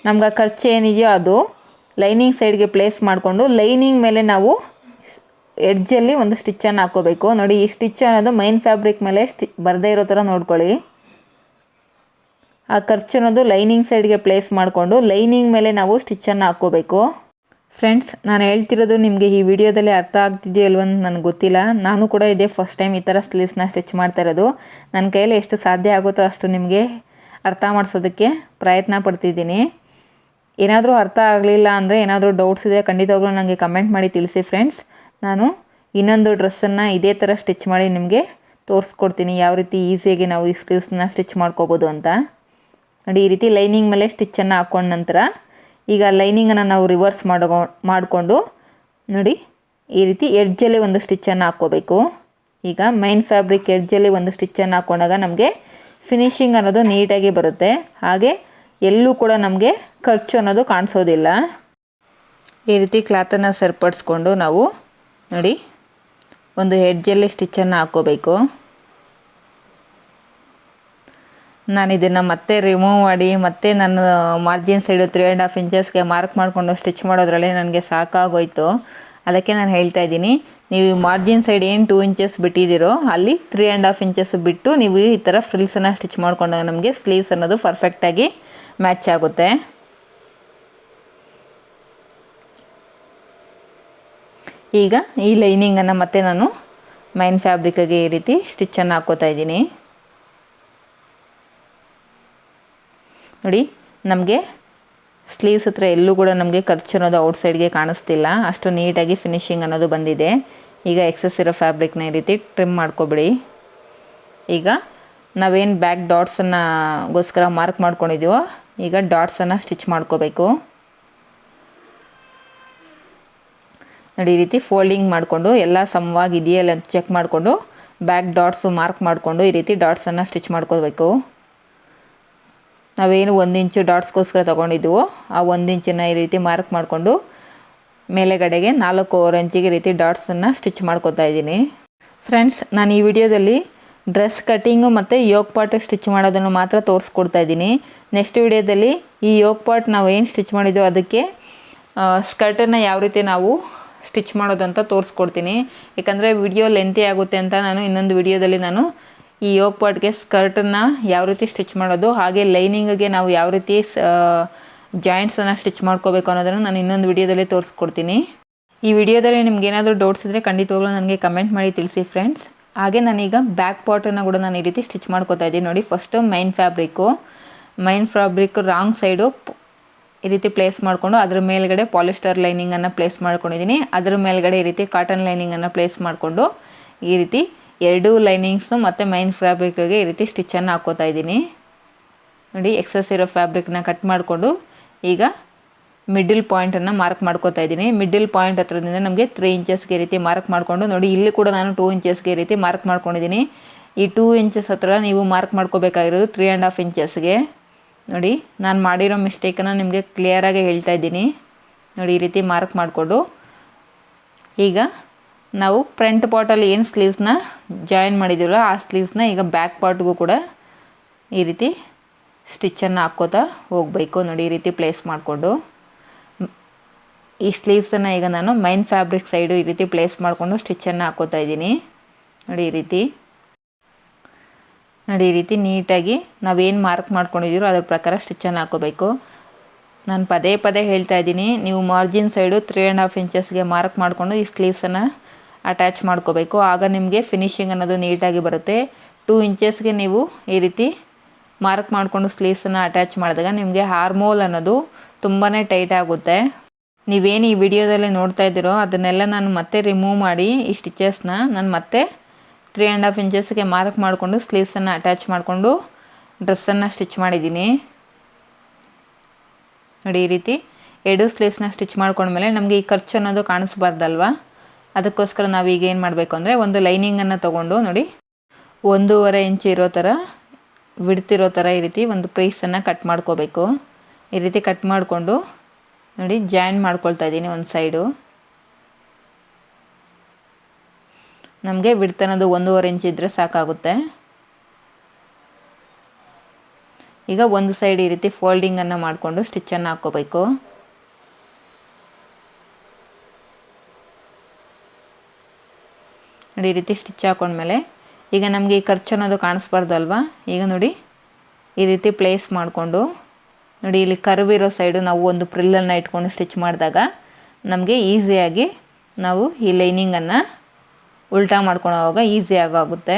Speaker 1: ನಮ್ಗೆ ಆ ಖರ್ಚು ಏನಿದೆಯೋ ಅದು ಲೈನಿಂಗ್ ಸೈಡ್ಗೆ ಪ್ಲೇಸ್ ಮಾಡಿಕೊಂಡು ಲೈನಿಂಗ್ ಮೇಲೆ ನಾವು ಎಡ್ಜಲ್ಲಿ ಒಂದು ಸ್ಟಿಚ್ಚನ್ನು ಹಾಕ್ಕೋಬೇಕು ನೋಡಿ ಈ ಸ್ಟಿಚ್ ಅನ್ನೋದು ಮೈನ್ ಫ್ಯಾಬ್ರಿಕ್ ಮೇಲೆ ಸ್ಟಿ ಬರದೇ ಇರೋ ಥರ ನೋಡ್ಕೊಳ್ಳಿ. ಆ ಖರ್ಚು ಅನ್ನೋದು ಲೈನಿಂಗ್ ಸೈಡ್ಗೆ ಪ್ಲೇಸ್ ಮಾಡಿಕೊಂಡು ಲೈನಿಂಗ್ ಮೇಲೆ ನಾವು ಸ್ಟಿಚ್ಚನ್ನು ಹಾಕ್ಕೋಬೇಕು. ಫ್ರೆಂಡ್ಸ್ ನಾನು ಹೇಳ್ತಿರೋದು ನಿಮಗೆ ಈ ವಿಡಿಯೋದಲ್ಲಿ ಅರ್ಥ ಆಗ್ತಿದೆಯೋ ಇಲ್ವೋ ಅಂತ ನನಗೆ ಗೊತ್ತಿಲ್ಲ. ನಾನು ಕೂಡ ಇದೇ ಫಸ್ಟ್ ಟೈಮ್ ಈ ಥರ ಸ್ಲೀವ್ಸ್ನ ಸ್ಟಿಚ್ ಮಾಡ್ತಾ ಇರೋದು. ನನ್ನ ಕೈಯಲ್ಲಿ ಎಷ್ಟು ಸಾಧ್ಯ ಆಗುತ್ತೋ ಅಷ್ಟು ನಿಮಗೆ ಅರ್ಥ ಮಾಡಿಸೋದಕ್ಕೆ ಪ್ರಯತ್ನ ಪಡ್ತಿದ್ದೀನಿ. ಏನಾದರೂ ಅರ್ಥ ಆಗಲಿಲ್ಲ ಅಂದರೆ ಏನಾದರೂ ಡೌಟ್ಸ್ ಇದೆ ಖಂಡಿತವಾಗ್ಲೂ ನನಗೆ ಕಮೆಂಟ್ ಮಾಡಿ ತಿಳಿಸಿ ಫ್ರೆಂಡ್ಸ್ ನಾನು ಇನ್ನೊಂದು ಡ್ರೆಸ್ಸನ್ನು ಇದೇ ಥರ ಸ್ಟಿಚ್ ಮಾಡಿ ನಿಮಗೆ ತೋರಿಸ್ಕೊಡ್ತೀನಿ. ಯಾವ ರೀತಿ ಈಸಿಯಾಗಿ ನಾವು ಈ ಸ್ಲೀವ್ಸ್ನ ಸ್ಟಿಚ್ ಮಾಡ್ಕೋಬೋದು ಅಂತ. ನೋಡಿ, ಈ ರೀತಿ ಲೈನಿಂಗ್ ಮೇಲೆ ಸ್ಟಿಚ್ಚನ್ನು ಹಾಕ್ಕೊಂಡ ನಂತರ ಈಗ ಲೈನಿಂಗನ್ನು ನಾವು ರಿವರ್ಸ್ ಮಾಡೋ ಮಾಡಿಕೊಂಡು ನೋಡಿ, ಈ ರೀತಿ ಎಡ್ಜಲ್ಲಿ ಒಂದು ಸ್ಟಿಚ್ಚನ್ನು ಹಾಕ್ಕೋಬೇಕು. ಈಗ ಮೈನ್ ಫ್ಯಾಬ್ರಿಕ್ ಎಡ್ಜಲ್ಲಿ ಒಂದು ಸ್ಟಿಚ್ಚನ್ನು ಹಾಕ್ಕೊಂಡಾಗ ನಮಗೆ ಫಿನಿಶಿಂಗ್ ಅನ್ನೋದು ನೀಟಾಗಿ ಬರುತ್ತೆ. ಹಾಗೆ ಎಲ್ಲೂ ಕೂಡ ನಮಗೆ ಖರ್ಚು ಅನ್ನೋದು ಕಾಣಿಸೋದಿಲ್ಲ. ಈ ರೀತಿ ಕ್ಲಾತನ್ನು ಸರಿಪಡಿಸ್ಕೊಂಡು ನಾವು ನೋಡಿ, ಒಂದು ಹೆಡ್ಜಲ್ಲಿ ಸ್ಟಿಚ್ಚನ್ನು ಹಾಕ್ಕೋಬೇಕು. ನಾನು ಇದನ್ನು ಮತ್ತೆ ರಿಮೂವ್ ಮಾಡಿ, ಮತ್ತೆ ನಾನು margin side three and half ಇಂಚಸ್ಗೆ mark ಮಾಡಿಕೊಂಡು ಸ್ಟಿಚ್ ಮಾಡೋದ್ರಲ್ಲೇ ನನಗೆ ಸಾಕಾಗೋಯ್ತು. ಅದಕ್ಕೆ ನಾನು ಹೇಳ್ತಾ ಇದ್ದೀನಿ, ನೀವು ಮಾರ್ಜಿನ್ ಸೈಡ್ ಏನು ಟೂ ಇಂಚಸ್ ಬಿಟ್ಟಿದ್ದೀರೋ, ಅಲ್ಲಿ ತ್ರೀ ಆ್ಯಂಡ್ ಹಾಫ್ ಇಂಚಸ್ ಬಿಟ್ಟು ನೀವು ಈ ಥರ ಫ್ರಿಲ್ಸನ್ನು ಸ್ಟಿಚ್ ಮಾಡಿಕೊಂಡಾಗ ನಮಗೆ ಸ್ಲೀವ್ಸ್ ಅನ್ನೋದು ಪರ್ಫೆಕ್ಟಾಗಿ ಮ್ಯಾಚ್ ಆಗುತ್ತೆ. ಈಗ ಈ ಲೈನಿಂಗನ್ನು ಮತ್ತೆ ನಾನು ಮೈನ್ ಫ್ಯಾಬ್ರಿಕ್ಗೆ ಈ ರೀತಿ ಸ್ಟಿಚ್ಚನ್ನು ಹಾಕೋತಾ ಇದ್ದೀನಿ. ನೋಡಿ, ನಮಗೆ ಸ್ಲೀವ್ಸ್ ಹತ್ರ ಎಲ್ಲೂ ಕೂಡ ನಮಗೆ ಖರ್ಚು ಅನ್ನೋದು ಔಟ್ಸೈಡ್ಗೆ ಕಾಣಿಸ್ತಿಲ್ಲ. ಅಷ್ಟು ನೀಟಾಗಿ ಫಿನಿಶಿಂಗ್ ಅನ್ನೋದು ಬಂದಿದೆ. ಈಗ ಎಕ್ಸಸ್ ಇರೋ ಫ್ಯಾಬ್ರಿಕ್ನ ಈ ರೀತಿ ಟ್ರಿಮ್ ಮಾಡ್ಕೊಬಿಡಿ. ಈಗ ನಾವೇನು ಬ್ಯಾಕ್ ಡಾಟ್ಸನ್ನು ಗೋಸ್ಕರ ಮಾರ್ಕ್ ಮಾಡ್ಕೊಂಡಿದ್ದೀವೋ ಈಗ ಡಾಟ್ಸನ್ನು ಸ್ಟಿಚ್ ಮಾಡ್ಕೋಬೇಕು. ನೋಡಿ, ಈ ರೀತಿ ಫೋಲ್ಡಿಂಗ್ ಮಾಡಿಕೊಂಡು, ಎಲ್ಲ ಸಮವಾಗಿ ಇದೆಯಲ್ಲ ಚೆಕ್ ಮಾಡಿಕೊಂಡು ಬ್ಯಾಕ್ ಡಾಟ್ಸು ಮಾರ್ಕ್ ಮಾಡಿಕೊಂಡು ಈ ರೀತಿ ಡಾಟ್ಸನ್ನು ಸ್ಟಿಚ್ ಮಾಡ್ಕೋಬೇಕು. ನಾವೇನು ಒಂದು ಇಂಚು ಡಾಟ್ಸ್ಗೋಸ್ಕರ ತೊಗೊಂಡಿದ್ವು ಆ ಒಂದು ಇಂಚನ್ನ ಈ ರೀತಿ ಮಾರ್ಕ್ ಮಾಡಿಕೊಂಡು ಮೇಲೆಗಡೆಗೆ ನಾಲ್ಕು ಇಂಚಿಗೆ ರೀತಿ ಡಾಟ್ಸನ್ನು ಸ್ಟಿಚ್ ಮಾಡ್ಕೊತಾ ಇದ್ದೀನಿ. ಫ್ರೆಂಡ್ಸ್ ನಾನು ಈ ವಿಡಿಯೋದಲ್ಲಿ ಡ್ರೆಸ್ ಕಟ್ಟಿಂಗು ಮತ್ತು ಯೋಗ ಪಾಟ್ ಸ್ಟಿಚ್ ಮಾಡೋದನ್ನು ಮಾತ್ರ ತೋರಿಸ್ಕೊಡ್ತಾ ಇದ್ದೀನಿ. ನೆಕ್ಸ್ಟ್ ವಿಡಿಯೋದಲ್ಲಿ ಈ ಯೋಗ ಪಾರ್ಟ್ ನಾವು ಏನು ಸ್ಟಿಚ್ ಮಾಡಿದ್ದೋ ಅದಕ್ಕೆ ಸ್ಕರ್ಟನ್ನು ಯಾವ ರೀತಿ ನಾವು ಸ್ಟಿಚ್ ಮಾಡೋದು ಅಂತ ತೋರಿಸ್ಕೊಡ್ತೀನಿ. ಯಾಕಂದರೆ ವಿಡಿಯೋ ಲೆಂತಿ ಆಗುತ್ತೆ ಅಂತ ನಾನು ಇನ್ನೊಂದು ವಿಡಿಯೋದಲ್ಲಿ ನಾನು ಈ ಯೋಗ ಪಾಟ್ಗೆ ಸ್ಕರ್ಟನ್ನು ಯಾವ ರೀತಿ ಸ್ಟಿಚ್ ಮಾಡೋದು, ಹಾಗೆ ಲೈನಿಂಗ್ಗೆ ನಾವು ಯಾವ ರೀತಿ ಜಾಯಿಂಟ್ಸನ್ನು ಸ್ಟಿಚ್ ಮಾಡ್ಕೋಬೇಕು ಅನ್ನೋದನ್ನು ನಾನು ಇನ್ನೊಂದು ವಿಡಿಯೋದಲ್ಲಿ ತೋರಿಸ್ಕೊಡ್ತೀನಿ. ಈ ವಿಡಿಯೋದಲ್ಲಿ ನಿಮ್ಗೆ ಏನಾದರೂ ಡೌಟ್ಸ್ ಇದ್ದರೆ ಖಂಡಿತವಾಗ್ಲೂ ನನಗೆ ಕಮೆಂಟ್ ಮಾಡಿ ತಿಳಿಸಿ ಫ್ರೆಂಡ್ಸ್. ಹಾಗೆ ನಾನೀಗ ಬ್ಯಾಕ್ ಪಾಟನ್ನು ಕೂಡ ನಾನು ಈ ರೀತಿ ಸ್ಟಿಚ್ ಮಾಡ್ಕೋತಾ ಇದ್ದೀನಿ. ನೋಡಿ first main fabric. Main fabric wrong side ಈ ರೀತಿ ಪ್ಲೇಸ್ ಮಾಡಿಕೊಂಡು ಅದ್ರ ಮೇಲ್ಗಡೆ ಪಾಲಿಸ್ಟರ್ ಲೈನಿಂಗನ್ನು ಪ್ಲೇಸ್ ಮಾಡ್ಕೊಂಡಿದ್ದೀನಿ. ಅದ್ರ ಮೇಲ್ಗಡೆ ಈ ರೀತಿ ಕಾಟನ್ ಲೈನಿಂಗನ್ನು ಪ್ಲೇಸ್ ಮಾಡಿಕೊಂಡು ಈ ರೀತಿ ಎರಡೂ ಲೈನಿಂಗ್ಸ್ನು ಮತ್ತು ಮೈನ್ ಫ್ಯಾಬ್ರಿಕ್ಗೆ ಈ ರೀತಿ ಸ್ಟಿಚ್ಚನ್ನು ಹಾಕೋತಾ ಇದ್ದೀನಿ. ನೋಡಿ ಎಕ್ಸಸ್ ಇರೋ ಫ್ಯಾಬ್ರಿಕ್ನ ಕಟ್ ಮಾಡಿಕೊಂಡು ಈಗ ಮಿಡ್ಲ್ ಪಾಯಿಂಟನ್ನು ಮಾರ್ಕ್ ಮಾಡ್ಕೋತಾ ಇದ್ದೀನಿ. ಮಿಡ್ಲ್ ಪಾಯಿಂಟ್ ಹತ್ರದಿಂದ ನಮಗೆ ತ್ರೀ ಇಂಚಸ್ಗೆ ಈ ರೀತಿ ಮಾರ್ಕ್ ಮಾಡಿಕೊಂಡು, ನೋಡಿ, ಇಲ್ಲಿ ಕೂಡ ನಾನು ಟೂ ಇಂಚಸ್ಗೆ ಈ ರೀತಿ ಮಾರ್ಕ್ ಮಾಡ್ಕೊಂಡಿದ್ದೀನಿ. ಈ ಟೂ ಇಂಚಸ್ ಹತ್ರ ನೀವು ಮಾರ್ಕ್ ಮಾಡ್ಕೋಬೇಕಾಗಿರೋದು ತ್ರೀ ಆ್ಯಂಡ್ ಹಾಫ್ ಇಂಚಸ್ಗೆ ನೋಡಿ, ನಾನು ಮಾಡಿರೋ ಮಿಸ್ಟೇಕನ್ನು ನಿಮಗೆ ಕ್ಲಿಯರಾಗಿ ಹೇಳ್ತಾ ಇದ್ದೀನಿ. ನೋಡಿ, ಈ ರೀತಿ ಮಾರ್ಕ್ ಮಾಡಿಕೊಂಡು ಈಗ ನಾವು ಫ್ರಂಟ್ ಪಾರ್ಟಲ್ಲಿ ಏನು ಸ್ಲೀವ್ಸ್ನ ಜಾಯಿನ್ ಮಾಡಿದ್ದೀವಲ್ಲ ಆ ಸ್ಲೀವ್ಸ್ನ ಈಗ ಬ್ಯಾಕ್ ಪಾರ್ಟ್ಗೂ ಕೂಡ ಈ ರೀತಿ ಸ್ಟಿಚ್ಚನ್ನು ಹಾಕ್ಕೋತಾ ಹೋಗಬೇಕು ನೋಡಿ, ಈ ರೀತಿ ಪ್ಲೇಸ್ ಮಾಡಿಕೊಂಡು. ಈ ಸ್ಲೀವ್ಸನ್ನು ಈಗ ನಾನು ಮೈನ್ ಫ್ಯಾಬ್ರಿಕ್ ಸೈಡು ಈ ರೀತಿ ಪ್ಲೇಸ್ ಮಾಡಿಕೊಂಡು ಸ್ಟಿಚ್ಚನ್ನು ಹಾಕ್ಕೋತಾ ಇದ್ದೀನಿ. ನೋಡಿ, ಈ ರೀತಿ. ನೋಡಿ, ಈ ರೀತಿ ನೀಟಾಗಿ ನಾವೇನು ಮಾರ್ಕ್ ಮಾಡ್ಕೊಂಡಿದ್ದೀರೋ ಅದ್ರ ಪ್ರಕಾರ ಸ್ಟಿಚ್ಚನ್ನು ಹಾಕೋಬೇಕು ನಾನು ಪದೇ ಪದೇ ಹೇಳ್ತಾ ಇದ್ದೀನಿ, ನೀವು margin side three and half ಇಂಚಸ್ಗೆ mark ಮಾಡಿಕೊಂಡು ಈ ಸ್ಲೀವ್ಸನ್ನು ಅಟ್ಯಾಚ್ ಮಾಡ್ಕೋಬೇಕು. ಆಗ ನಿಮಗೆ ಫಿನಿಶಿಂಗ್ ಅನ್ನೋದು ನೀಟಾಗಿ ಬರುತ್ತೆ. ಟೂ ಇಂಚಸ್ಗೆ ನೀವು ಈ ರೀತಿ ಮಾರ್ಕ್ ಮಾಡಿಕೊಂಡು ಸ್ಲೀವ್ಸನ್ನು ಅಟ್ಯಾಚ್ ಮಾಡಿದಾಗ ನಿಮಗೆ ಹಾರ್ಮೋಲ್ ಅನ್ನೋದು ತುಂಬಾ ಟೈಟ್ ಆಗುತ್ತೆ. ನೀವೇನು ಈ ವಿಡಿಯೋದಲ್ಲಿ ನೋಡ್ತಾ ಇದ್ದೀರೋ ಅದನ್ನೆಲ್ಲ ನಾನು ಮತ್ತೆ ರಿಮೂವ್ ಮಾಡಿ ಈ ಸ್ಟಿಚಸ್ನ ನಾನು ಮತ್ತೆ ತ್ರೀ ಆ್ಯಂಡ್ ಹಾಫ್ ಇಂಚಸ್ಗೆ ಮಾರ್ಕ್ ಮಾಡಿಕೊಂಡು ಸ್ಲೀವ್ಸನ್ನು ಅಟ್ಯಾಚ್ ಮಾಡಿಕೊಂಡು ಡ್ರೆಸ್ಸನ್ನು ಸ್ಟಿಚ್ ಮಾಡಿದ್ದೀನಿ. ನೋಡಿ ಈ ರೀತಿ ಎರಡು ಸ್ಲೀವ್ಸ್ನ ಸ್ಟಿಚ್ ಮಾಡ್ಕೊಂಡ್ಮೇಲೆ ನಮಗೆ ಈ ಖರ್ಚು ಅನ್ನೋದು ಕಾಣಿಸ್ಬಾರ್ದಲ್ವಾ? ಅದಕ್ಕೋಸ್ಕರ ನಾವು ಈಗ ಏನು ಮಾಡಬೇಕು ಅಂದರೆ ಒಂದು ಲೈನಿಂಗನ್ನು ತೊಗೊಂಡು ನೋಡಿ, ಒಂದೂವರೆ ಇಂಚ್ ಇರೋ ಥರ ಬಿಡ್ತಿರೋ ಥರ ಈ ರೀತಿ ಒಂದು ಪ್ರೈಸನ್ನು ಕಟ್ ಮಾಡ್ಕೋಬೇಕು. ಈ ರೀತಿ ಕಟ್ ಮಾಡಿಕೊಂಡು ನೋಡಿ ಜಾಯಿನ್ ಮಾಡ್ಕೊಳ್ತಾ ಇದ್ದೀನಿ ಒಂದು ಸೈಡು ನಮಗೆ ಬಿಡ್ತನದು ಒಂದೂವರೆ ಇಂಚ್ ಇದ್ದರೆ ಸಾಕಾಗುತ್ತೆ. ಈಗ ಒಂದು ಸೈಡ್ ಈ ರೀತಿ ಫೋಲ್ಡಿಂಗನ್ನು ಮಾಡಿಕೊಂಡು ಸ್ಟಿಚ್ಚನ್ನು ಹಾಕ್ಕೋಬೇಕು. ನೋಡಿ ಈ ರೀತಿ ಸ್ಟಿಚ್ ಹಾಕೊಂಡ್ಮೇಲೆ, ಈಗ ನಮಗೆ ಈ ಖರ್ಚು ಅನ್ನೋದು ಕಾಣಿಸ್ಬಾರ್ದು ಅಲ್ವಾ ಈಗ ನೋಡಿ ಈ ರೀತಿ ಪ್ಲೇಸ್ ಮಾಡಿಕೊಂಡು, ನೋಡಿ ಇಲ್ಲಿ ಕರ್ವ್ ಇರೋ ಸೈಡು ನಾವು ಒಂದು ಪ್ರಿಲ್ಲನ್ನು ಇಟ್ಕೊಂಡು ಸ್ಟಿಚ್ ಮಾಡಿದಾಗ ನಮಗೆ ಈಸಿಯಾಗಿ ನಾವು ಈ ಲೈನಿಂಗನ್ನು ಉಲ್ಟಾ ಮಾಡ್ಕೊಳೋವಾಗ ಈಸಿಯಾಗಿ ಆಗುತ್ತೆ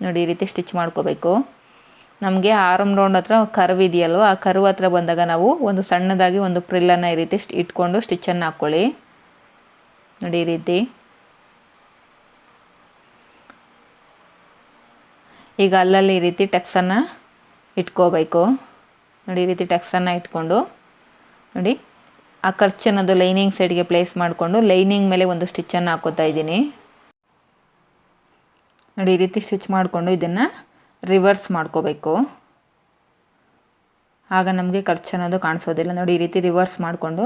Speaker 1: ನೋಡಿ ಈ ರೀತಿ ಸ್ಟಿಚ್ ಮಾಡ್ಕೋಬೇಕು. ನಮಗೆ ಆರಮ್ ರೌಂಡ್ ಹತ್ರ ಕರ್ವ್ ಇದೆಯಲ್ವ, ಆ ಕರ್ವ್ ಹತ್ರ ಬಂದಾಗ ನಾವು ಒಂದು ಸಣ್ಣದಾಗಿ ಒಂದು ಪ್ರಿಲ್ಲನ್ನು ಈ ರೀತಿ ಇಟ್ಕೊಂಡು ಸ್ಟಿಚ್ಚನ್ನು ಹಾಕ್ಕೊಳ್ಳಿ ನೋಡಿ ಈ ರೀತಿ. ಈಗ ಅಲ್ಲಲ್ಲಿ ಈ ರೀತಿ ಟೆಕ್ಸನ್ನು ಇಟ್ಕೋಬೇಕು. ನೋಡಿ, ಈ ರೀತಿ ಟೆಕ್ಸನ್ನು ಇಟ್ಕೊಂಡು ನೋಡಿ, ಆ ಖರ್ಚು ಅನ್ನೋದು ಲೈನಿಂಗ್ ಸೈಡ್ಗೆ ಪ್ಲೇಸ್ ಮಾಡಿಕೊಂಡು ಲೈನಿಂಗ್ ಮೇಲೆ ಒಂದು ಸ್ಟಿಚ್ಚನ್ನು ಹಾಕೋತಾ ಇದ್ದೀನಿ. ನೋಡಿ, ಈ ರೀತಿ ಸ್ಟಿಚ್ ಮಾಡಿಕೊಂಡು ಇದನ್ನು ರಿವರ್ಸ್ ಮಾಡ್ಕೋಬೇಕು. ಆಗ ನಮಗೆ ಖರ್ಚು ಅನ್ನೋದು ಕಾಣಿಸೋದಿಲ್ಲ. ನೋಡಿ, ಈ ರೀತಿ ರಿವರ್ಸ್ ಮಾಡಿಕೊಂಡು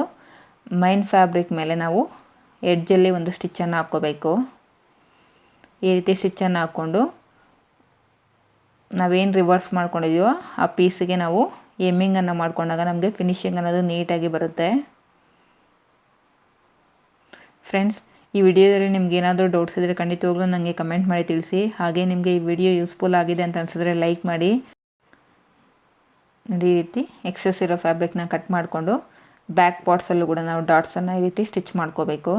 Speaker 1: ಮೈನ್ ಫ್ಯಾಬ್ರಿಕ್ ಮೇಲೆ ನಾವು ಎಡ್ಜಲ್ಲಿ ಒಂದು ಸ್ಟಿಚ್ಚನ್ನು ಹಾಕ್ಕೋಬೇಕು. ಈ ರೀತಿ ಸ್ಟಿಚ್ಚನ್ನು ಹಾಕ್ಕೊಂಡು ನಾವೇನು ರಿವರ್ಸ್ ಮಾಡ್ಕೊಂಡಿದ್ದೀವೋ ಆ ಪೀಸಿಗೆ ನಾವು ಎಮ್ಮಿಂಗನ್ನು ಮಾಡಿಕೊಂಡಾಗ ನಮಗೆ ಫಿನಿಶಿಂಗ್ ಅನ್ನೋದು ನೀಟಾಗಿ ಬರುತ್ತೆ. ಫ್ರೆಂಡ್ಸ್ ಈ ವಿಡಿಯೋದಲ್ಲಿ ನಿಮ್ಗೆ ಏನಾದರೂ ಡೌಟ್ಸ್ ಇದ್ದರೆ ಖಂಡಿತವಾಗ್ಲೂ ನನಗೆ ಕಮೆಂಟ್ ಮಾಡಿ ತಿಳಿಸಿ. ಹಾಗೆ ನಿಮಗೆ ಈ ವಿಡಿಯೋ ಯೂಸ್ಫುಲ್ ಆಗಿದೆ ಅಂತ ಅನಿಸಿದ್ರೆ ಲೈಕ್ ಮಾಡಿ. ನೋಡಿ ಈ ರೀತಿ ಎಕ್ಸಸ್ ಇರೋ ಫ್ಯಾಬ್ರಿಕ್ನ ಕಟ್ ಮಾಡಿಕೊಂಡು ಬ್ಯಾಕ್ ಪಾರ್ಟ್ಸಲ್ಲೂ ಕೂಡ ನಾವು ಡಾಟ್ಸನ್ನು ಈ ರೀತಿ ಸ್ಟಿಚ್ ಮಾಡ್ಕೋಬೇಕು.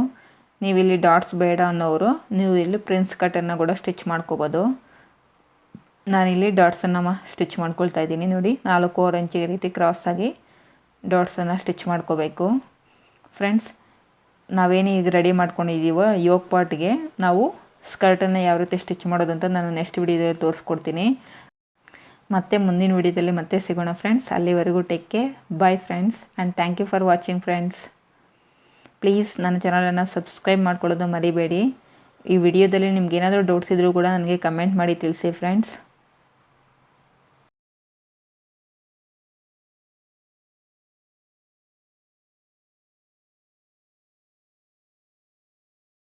Speaker 1: ನೀವು ಇಲ್ಲಿ ಡಾಟ್ಸ್ ಬೇಡ ಅನ್ನೋರು ನೀವು ಇಲ್ಲಿ ಪ್ರಿನ್ಸ್ ಕಟನ್ನು ಕೂಡ ಸ್ಟಿಚ್ ಮಾಡ್ಕೋಬೋದು. ನಾನಿಲ್ಲಿ ಡಾಟ್ಸನ್ನು ಸ್ಟಿಚ್ ಮಾಡ್ಕೊಳ್ತಾ ಇದ್ದೀನಿ. ನೋಡಿ ನಾಲ್ಕೂವರೆ ಇಂಚಿಗೆ ರೀತಿ ಕ್ರಾಸ್ ಆಗಿ ಡಾಟ್ಸನ್ನು ಸ್ಟಿಚ್ ಮಾಡ್ಕೋಬೇಕು. ಫ್ರೆಂಡ್ಸ್ ನಾವೇನು ಈಗ ರೆಡಿ ಮಾಡ್ಕೊಂಡಿದ್ದೀವೋ ಯೋಗ ಪಾರ್ಟ್ಗೆ ನಾವು ಸ್ಕರ್ಟನ್ನು ಯಾವ ರೀತಿ ಸ್ಟಿಚ್ ಮಾಡೋದು ಅಂತ ನಾನು ನೆಕ್ಸ್ಟ್ ವಿಡಿಯೋದಲ್ಲಿ ತೋರಿಸ್ಕೊಡ್ತೀನಿ. ಮತ್ತೆ ಮುಂದಿನ ವಿಡಿಯೋದಲ್ಲಿ ಮತ್ತೆ ಸಿಗೋಣ ಫ್ರೆಂಡ್ಸ್ ಅಲ್ಲಿವರೆಗೂ take care bye friends and thank you for watching friends please ನನ್ನ ಚಾನಲನ್ನು ಸಬ್ಸ್ಕ್ರೈಬ್ ಮಾಡ್ಕೊಳ್ಳೋದು ಮರಿಬೇಡಿ. ಈ ವಿಡಿಯೋದಲ್ಲಿ ನಿಮ್ಗೆ ಏನಾದರೂ ಡೌಟ್ಸ್ ಇದ್ದರೂ ಕೂಡ ನನಗೆ ಕಮೆಂಟ್ ಮಾಡಿ ತಿಳಿಸಿ ಫ್ರೆಂಡ್ಸ್